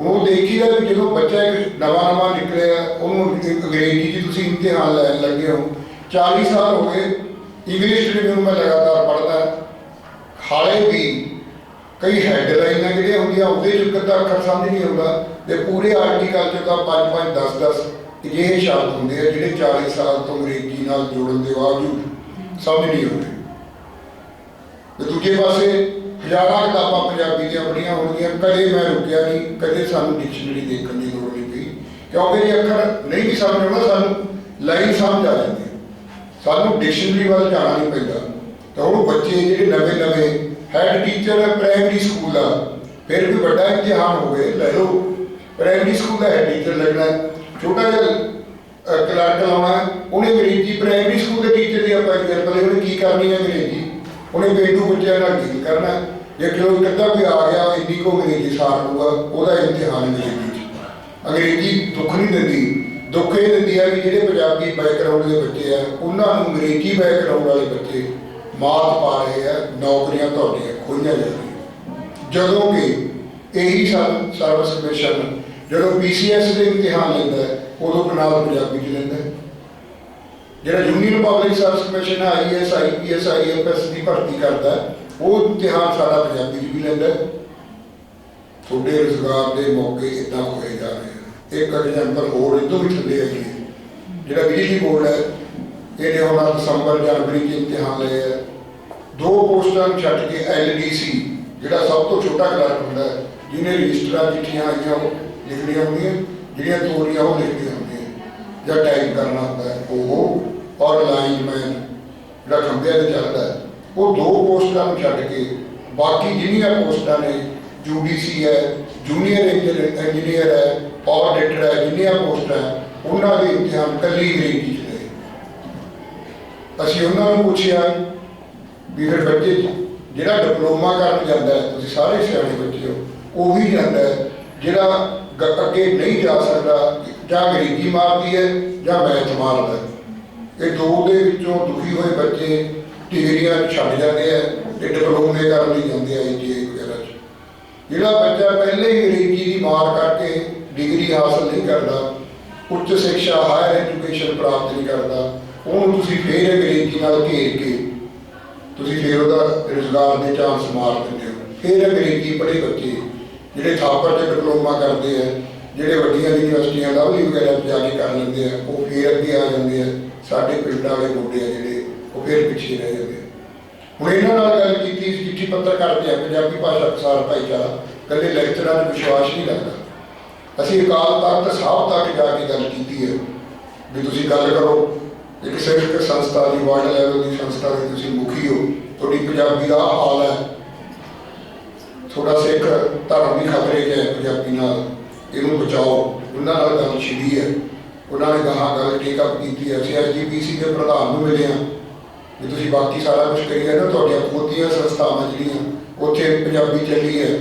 ਉਹ ਦੇਖੀਦਾ ਵੀ ਜਦੋਂ ਬੱਚਾ ਇੱਕ ਨਵਾਂ ਨਵਾਂ ਨਿਕਲਿਆ, ਉਹਨੂੰ ਇੱਕ ਅੰਗਰੇਜ਼ੀ 'ਚ ਤੁਸੀਂ ਇਮਤਿਹਾਨ ਲੈਣ ਲੱਗੇ ਹੋ। 40 ਸਾਲ ਹੋ ਗਏ ਇੰਗਲਿਸ਼ ਰਿਵਿਊ ਮੈਂ ਲਗਾਤਾਰ ਪੜ੍ਹਦਾ। ਹਾਲੇ ਵੀ ਕਈ ਹੈਡਲਾਈਨਾਂ ਜਿਹੜੀਆਂ ਹੁੰਦੀਆਂ, ਉਹਦੇ ਚ ਇੱਕ ਅੱਖਰ ਸਮਝ ਨਹੀਂ ਆਉਂਦਾ ਤੇ ਪੂਰੇ ਆਰਟੀਕਲ ਚ ਤਾਂ 5 5 10 10 ਅਜਿਹੇ ਸ਼ਬਦ ਹੁੰਦੇ ਆ ਜਿਹੜੇ 40 ਸਾਲ ਤੋਂ ਅੰਗਰੇਜ਼ੀ ਨਾਲ ਜੋੜਨ ਦੇ ਬਾਵਜੂਦ ਸਮਝ ਨਹੀਂ ਆਉਂਦੇ। ਤੇ ਦੂਜੇ ਪਾਸੇ ਹਜ਼ਾਰਾਂ ਕਿਤਾਬਾਂ ਪੰਜਾਬੀ ਦੀਆਂ ਪੜ੍ਹੀਆਂ ਹੋਣਗੀਆਂ। ਕਦੇ ਮੈਂ ਰੁਕਿਆ ਨਹੀਂ ਕਦੇ ਸਾਨੂੰ ਡਿਕਸ਼ਨਰੀ ਦੇਖਣ ਦੀ ਲੋੜ ਨਹੀਂ ਪਈ। ਕਿਉਂਕਿ ਇਹ ਅੱਖਰ ਨਹੀਂ ਵੀ ਸਮਝ ਆਉਂਦਾ ਸਾਨੂੰ ਲਾਈਨ ਸਮਝ ਆ ਜਾਂਦੀ ਸਾਨੂੰ ਡਿਕਸ਼ਨਰੀ ਵੱਲ ਜਾਣਾ ਨਹੀਂ ਪੈਂਦਾ। ਤਾਂ ਹੁਣ ਬੱਚੇ ਜਿਹੜੇ ਨਵੇਂ ਨਵੇਂ ਹੈਡ ਟੀਚਰ ਪ੍ਰਾਇਮਰੀ ਸਕੂਲ ਦਾ ਫਿਰ ਵੀ ਵੱਡਾ ਇਮਤਿਹਾਨ ਹੋਵੇ ਲੈ ਲਓ। ਪ੍ਰਾਇਮਰੀ ਸਕੂਲ ਦਾ ਹੈਡ ਟੀਚਰ ਲੱਗਣਾ ਛੋਟਾ ਜਿਹਾ ਅਹ, ਕਲਰਕ ਲਾਉਣਾ ਉਹਨੇ ਅੰਗਰੇਜ਼ੀ ਪ੍ਰਾਇਮਰੀ ਸਕੂਲ ਦੇ ਟੀਚਰ ਦੀ ਆਪਾਂ ਐਗਜ਼ਾਮਪਲ ਉਹਨੇ ਕੀ ਕਰਨੀ ਹੈ ਅੰਗਰੇਜ਼ੀ? ਉਹਨੇ ਪੇਂਡੂ ਬੱਚਿਆਂ ਨਾਲ ਡੀਲ ਕਰਨਾ ਜੇ ਕਿਉਂ ਕਿੱਦਾਂ ਵੀ ਆ ਗਿਆ ਇੰਨੀ ਕੋ ਅੰਗਰੇਜ਼ੀ ਸਾਰ ਲੂਗਾ ਉਹਦਾ ਇਮਤਿਹਾਨ ਅੰਗਰੇਜ਼ੀ ਚ ਅੰਗਰੇਜ਼ੀ ਦੁੱਖ ਨਹੀਂ ਦਿੰਦੀ। ਦੁੱਖ ਇਹ ਦਿੰਦੀ ਹੈ ਕਿ ਜਿਹੜੇ ਪੰਜਾਬੀ ਬੈਕਗ੍ਰਾਉਂਡ ਦੇ ਬੱਚੇ ਆ ਉਹਨਾਂ ਨੂੰ ਅੰਗਰੇਜ਼ੀ ਬੈਕਗ੍ਰਾਉਂਡ ਵਾਲੇ ਬੱਚੇ ਮਾਤ ਪਾ ਰਹੇ ਆ ਨੌਕਰੀਆਂ ਤੁਹਾਡੀਆਂ ਖੋਈਆਂ ਜਾ ਰਹੀਆਂ। ਜਦੋਂ ਕਿ ਇਹੀ ਸਰ ਸਰਵਿਸ ਕਮਿਸ਼ਨ ਜਦੋਂ ਪੀਸੀਐਸ ਦੇ ਇਮਤਿਹਾਨ ਲੈਂਦਾ ਉਦੋਂ ਨਾਲ ਪੰਜਾਬੀ ਚ ਲੈਂਦਾ ਜਿਹੜਾ ਯੂਨੀਅਨ ਪਬਲਿਕ ਸਰਵਿਸ ਕਮਿਸ਼ਨ ਹੈ ਆਈਐਸ ਆਈਪੀਐਸ ਆਈਐਫਐਸ ਦੀ ਭਰਤੀ ਕਰਦਾ ਹੈ, ਉਹ ਇਮਤਿਹਾਨ ਸਾਡਾ ਪੰਜਾਬੀ ਚ ਵੀ ਲੈਂਦਾ ਤੁਹਾਡੇ ਰੁਜ਼ਗਾਰ ਦੇ ਮੌਕੇ ਇਦਾਂ ਹੋਏ ਜਾ ਰਹੇ ਹਨ ਇੱਕ ਐਗਜ਼ਾਮਪਲ ਹੋਰ ਇਦੋਂ ਵੀ ਥੱਲੇ ਹੈ ਜੀ। ਜਿਹੜਾ ਬਿਜਲੀ ਬੋਰਡ ਹੈ, ਇਹਨੇ ਹੁਣ ਦਸੰਬਰ ਜਨਵਰੀ ਚ ਇਮਤਿਹਾਨ ਲਏ ਹੈ ਦੋ ਪੋਸਟਾਂ ਨੂੰ ਛੱਡ ਕੇ ਐਲਡੀਸੀ, ਜਿਹੜਾ ਸਭ ਤੋਂ ਛੋਟਾ ਕਲਰਕ ਹੁੰਦਾ ਜਿਹਨੇ ਰਜਿਸਟਰਾਂ ਚਿੱਠੀਆਂ ਆਈਆਂ, ਉਹ ਲਿਖਣੀਆਂ ਹੁੰਦੀਆਂ, ਜਿਹੜੀਆਂ ਤੋਰੀਆਂ ਉਹ ਲਿਖਣੀਆਂ ਹੁੰਦੀਆਂ। ਜਾਂ ਟਾਈਪ ਕਰਨਾ ਹੁੰਦਾ ਉਹ, ਔਰ ਲਾਈਨਮੈਨ ਜਿਹੜਾ ਖੰਭਿਆਂ ਤੇ ਚੱਲਦਾ ਹੈ। ਉਹ ਦੋ ਪੋਸਟਾਂ ਨੂੰ ਛੱਡ ਕੇ ਬਾਕੀ ਜਿੰਨੀਆਂ ਪੋਸਟਾਂ ਨੇ ਯੂਡੀਸੀ ਹੈ ਜੂਨੀਅਰ ਇੰਜੀਨੀਅਰ ਹੈ ਆਡੀਟਰ ਹੈ, ਜਿੰਨੀਆਂ ਪੋਸਟਾਂ ਉਹਨਾਂ ਦੇ ਇਮਤਿਹਾਨ ਕੱਲੀ ਅੰਗਰੇਜ਼ੀ ਚ ਨੇ ਅਸੀਂ ਉਹਨਾਂ ਨੂੰ ਪੁੱਛਿਆ ਵੀ ਫਿਰ ਬੱਚੇ ਜਿਹੜਾ ਡਿਪਲੋਮਾ ਕਰਨ ਜਾਂਦਾ ਤੁਸੀਂ ਸਾਰੇ ਸਿਆਣੇ ਬੱਚੇ ਹੋ, ਉਹ ਵੀ ਜਾਂਦਾ ਜਿਹੜਾ ਅੱਗੇ ਨਹੀਂ ਜਾ ਸਕਦਾ, ਜਾਂ ਅੰਗਰੇਜ਼ੀ ਮਾਰਦੀ ਹੈ, ਜਾਂ ਮੈਥ ਮਾਰਦਾ ਇਹ ਦੋ ਦੇ ਵਿੱਚੋਂ ਦੁਖੀ ਹੋਏ ਬੱਚੇ ਡਿਗਰੀਆਂ ਛੱਡ ਜਾਂਦੇ ਆ ਤੇ ਡਿਪਲੋਮੇ ਕਰਨ ਲਈ ਜਾਂਦੇ ਆ ਆਈਟੀਆਈ ਵਗੈਰਾ ਚ। ਜਿਹੜਾ ਬੱਚਾ ਪਹਿਲੇ ਹੀ ਅੰਗਰੇਜ਼ੀ ਦੀ ਮਾਰ ਕਰਕੇ ਡਿਗਰੀ ਹਾਸਲ ਨਹੀਂ ਕਰਦਾ, ਉੱਚ ਸਿੱਖਿਆ ਹਾਇਰ ਐਜੂਕੇਸ਼ਨ ਪ੍ਰਾਪਤ ਨਹੀਂ ਕਰਦਾ, ਉਹਨੂੰ ਤੁਸੀਂ ਫੇਰ ਅੰਗਰੇਜ਼ੀ ਨਾਲ ਘੇਰ ਕੇ ਤੁਸੀਂ ਫੇਰ ਉਹਦਾ ਰੁਜ਼ਗਾਰ ਦੇ ਚਾਂਸ ਮਾਰ ਦਿੰਦੇ ਹੋ। ਫੇਰ ਅੰਗਰੇਜ਼ੀ ਪੜ੍ਹੇ ਬੱਚੇ, ਜਿਹੜੇ ਥਾਪਰ ਤੇ ਡਿਪਲੋਮਾ ਕਰਦੇ ਆ, ਜਿਹੜੇ ਵੱਡੀਆਂ ਯੂਨੀਵਰਸਿਟੀਆਂ ਲਵਲੀ ਵਗੈਰਾ 'ਚ ਜਾ ਕੇ ਕਰ ਲੈਂਦੇ ਆ, ਉਹ ਫੇਰ ਅੱਗੇ ਆ ਜਾਂਦੇ ਆ। ਸਾਡੇ ਪਿੰਡਾਂ ਵਾਲੇ ਮੁੰਡੇ ਆ ਜਿਹੜੇ ਫੇਰ ਪਿੱਛੇ ਰਹਿ ਜਾਂਦੇ ਹੁਣ ਇਹਨਾਂ ਨਾਲ ਗੱਲ ਕੀਤੀ, ਚਿੱਠੀ ਪੱਤਰ ਕਰਦੇ ਆ, ਪੰਜਾਬੀ ਭਾਸ਼ਾ ਪ੍ਰਸਾਰ ਭਾਈਚਾਰਾ। ਕੱਲੇ ਲੈਕਚਰਾਂ 'ਤੇ ਵਿਸ਼ਵਾਸ ਨਹੀਂ ਲੱਗਦਾ ਅਸੀਂ ਅਕਾਲ ਤਖਤ ਸਾਹਿਬ ਤੱਕ ਜਾ ਕੇ ਗੱਲ ਕੀਤੀ ਹੈ ਵੀ ਤੁਸੀਂ ਗੱਲ ਕਰੋ। ਇੱਕ ਸਿੱਖ ਸੰਸਥਾ ਦੀ ਵਰਲਡ ਲੈਵਲ ਦੀ ਸੰਸਥਾ ਦੀ ਤੁਸੀਂ ਮੁਖੀ ਹੋ। ਤੁਹਾਡੀ ਪੰਜਾਬੀ ਦਾ ਹਾਲ ਹੈ। ਥੋੜਾ ਸਿੱਖ ਧਰਮ ਵੀ ਖਤਰੇ 'ਚ ਹੈ ਪੰਜਾਬੀ ਨਾਲ। ਇਹਨੂੰ ਬਚਾਓ। ਉਹਨਾਂ ਨਾਲ ਗੱਲ ਛਿੜੀ ਹੈ। ਉਹਨਾਂ ਨੇ ਕਹਾ ਗੱਲ ਟੇਕ ਅਪ ਕੀਤੀ ਹੈ। ਅਸੀਂ ਐਸਜੀਪੀਸੀ ਦੇ ਪ੍ਰਧਾਨ ਨੂੰ ਮਿਲੇ ਹਾਂ। ਵੀ ਤੁਸੀਂ ਬਾਕੀ ਸਾਰਾ ਕੁਝ ਕਰੀ ਜਾਂਦੇ ਹੋ, ਤੁਹਾਡੀਆਂ ਖੁਦ ਦੀਆਂ ਸੰਸਥਾਵਾਂ ਜਿਹੜੀਆਂ, ਉੱਥੇ ਪੰਜਾਬੀ ਚੱਲੀ ਹੈ।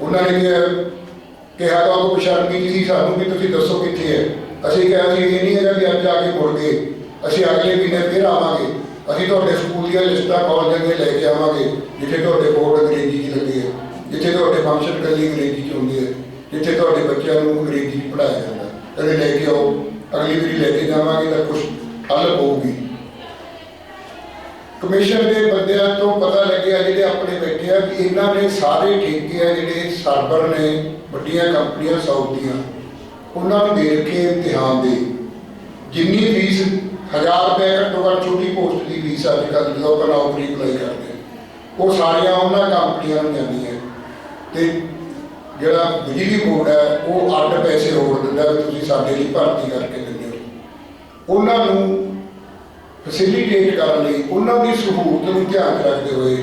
ਉਹਨਾਂ ਨੇ ਕਿਹਾ ਕਿਹਾ ਤਾਂ ਉਹ ਪਛਾਣਨੀ ਸੀ ਸਾਨੂੰ ਵੀ ਤੁਸੀਂ ਦੱਸੋ ਕਿੱਥੇ ਹੈ। ਅਸੀਂ ਕਿਹਾ ਸੀ, ਇਹ ਨਹੀਂ ਹੈਗਾ ਵੀ ਅੱਜ ਆ ਕੇ ਮੁੜ ਗਏ। ਅਸੀਂ ਅਗਲੇ ਮਹੀਨੇ ਫਿਰ ਆਵਾਂਗੇ। ਅਸੀਂ ਤੁਹਾਡੇ ਸਕੂਲ ਦੀਆਂ ਲਿਸਟਾਂ, ਕਾਲਜਾਂ ਦੀਆਂ ਲੈ ਕੇ ਆਵਾਂਗੇ, ਜਿੱਥੇ ਤੁਹਾਡੇ ਬੋਰਡ ਅੰਗਰੇਜ਼ੀ 'ਚ ਲੱਗੇ ਹੈ, ਜਿੱਥੇ ਤੁਹਾਡੇ ਫੰਕਸ਼ਨ ਕੱਲੀ ਅੰਗਰੇਜ਼ੀ 'ਚ ਹੁੰਦੇ ਹੈ, ਜਿੱਥੇ ਤੁਹਾਡੇ ਬੱਚਿਆਂ ਨੂੰ ਅੰਗਰੇਜ਼ੀ 'ਚ ਪੜ੍ਹਾਇਆ ਜਾਂਦਾ ਕਦੇ ਲੈ ਕੇ ਆਓ, ਅਗਲੀ ਵਾਰੀ ਲੈ ਕੇ ਜਾਵਾਂਗੇ ਤਾਂ ਕੁਝ ਹੱਲ ਹੋਊਗੀ। ਕਮਿਸ਼ਨ ਦੇ ਬੰਦਿਆਂ ਤੋਂ ਪਤਾ ਲੱਗਿਆ ਜਿਹੜੇ ਆਪਣੇ ਬੈਠੇ ਆ ਕਿ ਇਹਨਾਂ ਨੇ ਸਾਰੇ ਠੇਕੇ ਆ ਜਿਹੜੇ ਸਰਵਰ ਨੇ, ਵੱਡੀਆਂ ਕੰਪਨੀਆਂ ਸਾਊਥ ਦੀਆਂ, ਉਹਨਾਂ ਨੂੰ ਦੇ ਰੱਖੇ ਇਮਤਿਹਾਨ ਦੇ। ਜਿੰਨੀ ਫੀਸ 1000 ਰੁਪਏ ਘੱਟੋ ਘੱਟ ਛੋਟੀ ਪੋਸਟ ਦੀ ਫੀਸ ਅੱਜ ਕੱਲ੍ਹ, ਜਦੋਂ ਆਪਾਂ ਨੌਕਰੀ ਅਪਲਾਈ ਕਰਦੇ ਉਹ ਸਾਰੀਆਂ ਉਹਨਾਂ ਕੰਪਨੀਆਂ ਨੂੰ ਜਾਂਦੀਆਂ। ਤੇ ਜਿਹੜਾ ਬਿਜਲੀ ਬੋਰਡ ਹੈ, ਉਹ ਅੱਡ ਪੈਸੇ ਹੋਰ ਦਿੰਦਾ ਵੀ ਤੁਸੀਂ ਸਾਡੇ ਲਈ ਭਰਤੀ ਕਰਕੇ ਦਿੰਦੇ ਹੋ। ਉਹਨਾਂ ਨੂੰ ਫੈਸਿਲਿਟੇਟ ਕਰਨ ਲਈ ਉਹਨਾਂ ਦੀ ਸਹੂਲਤ ਨੂੰ ਧਿਆਨ ਰੱਖਦੇ ਹੋਏ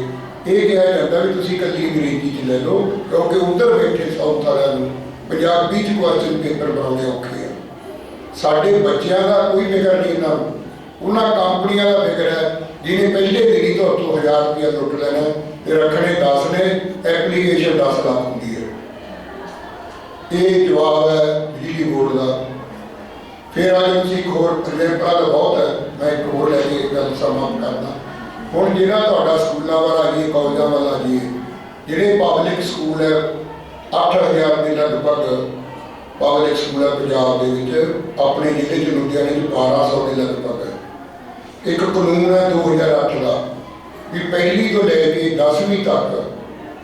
ਇਹ ਕਿਹਾ ਜਾਂਦਾ ਵੀ ਤੁਸੀਂ ਇਕੱਲੀ ਅੰਗਰੇਜ਼ੀ 'ਚ ਲੈ ਲਓ, ਕਿਉਂਕਿ ਉੱਧਰ ਬੈਠੇ ਸਾਊਥ ਵਾਲਿਆਂ ਨੂੰ ਪੰਜਾਬੀ 'ਚ ਕੁਐਸਚਨ ਪੇਪਰ ਬਣਾਉਣੇ ਔਖੇ ਆ। ਸਾਡੇ ਬੱਚਿਆਂ ਦਾ ਕੋਈ ਫਿਕਰ ਨਹੀਂ ਇਹਨਾਂ ਨੂੰ। ਉਹਨਾਂ ਕੰਪਨੀਆਂ ਦਾ ਫਿਕਰ ਹੈ, ਜਿਹਨੇ ਪਹਿਲੇ ਦਿਨ ਹੀ ਤੋਂ 1000 ਰੁਪਇਆ ਲੁੱਟ ਲੈਣਾ ਤੇ ਰੱਖਣੇ 10 ਨੇ ਐਪਲੀਕੇਸ਼ਨ 10 ਲੱਖ ਹੁੰਦੀ ਹੈ। ਇਹ ਜਵਾਬ ਹੈ ਬਿਜਲੀ ਬੋਰਡ ਦਾ। ਫਿਰ ਆ ਜਾਓ ਤੁਸੀਂ ਇੱਕ ਹੋਰ ਐਗਜ਼ਾਮਪਲਾਂ ਬਹੁਤ ਹੈ, ਮੈਂ ਇੱਕ ਕਰਦਾ ਹੁਣ ਜਿਹੜਾ ਤੁਹਾਡਾ ਸਕੂਲਾਂ ਵਾਲਾ ਜੀ, ਕਾਲਜਾਂ ਵਾਲਾ ਜੀ, ਜਿਹੜੇ ਪਬਲਿਕ ਸਕੂਲ ਹੈ 8000 ਦੇ ਲਗਭਗ ਪਬਲਿਕ ਸਕੂਲ ਹੈ ਪੰਜਾਬ ਦੇ ਵਿੱਚ, ਆਪਣੇ ਜ਼ਿਲ੍ਹੇ ਚ ਲੁਧਿਆਣੇ ਚ 1200 ਦੇ ਲਗਭਗ ਹੈ। ਇੱਕ ਕਾਨੂੰਨ ਹੈ 2008 ਦਾ, ਵੀ ਪਹਿਲੀ ਤੋਂ ਲੈ ਕੇ 10ਵੀਂ ਤੱਕ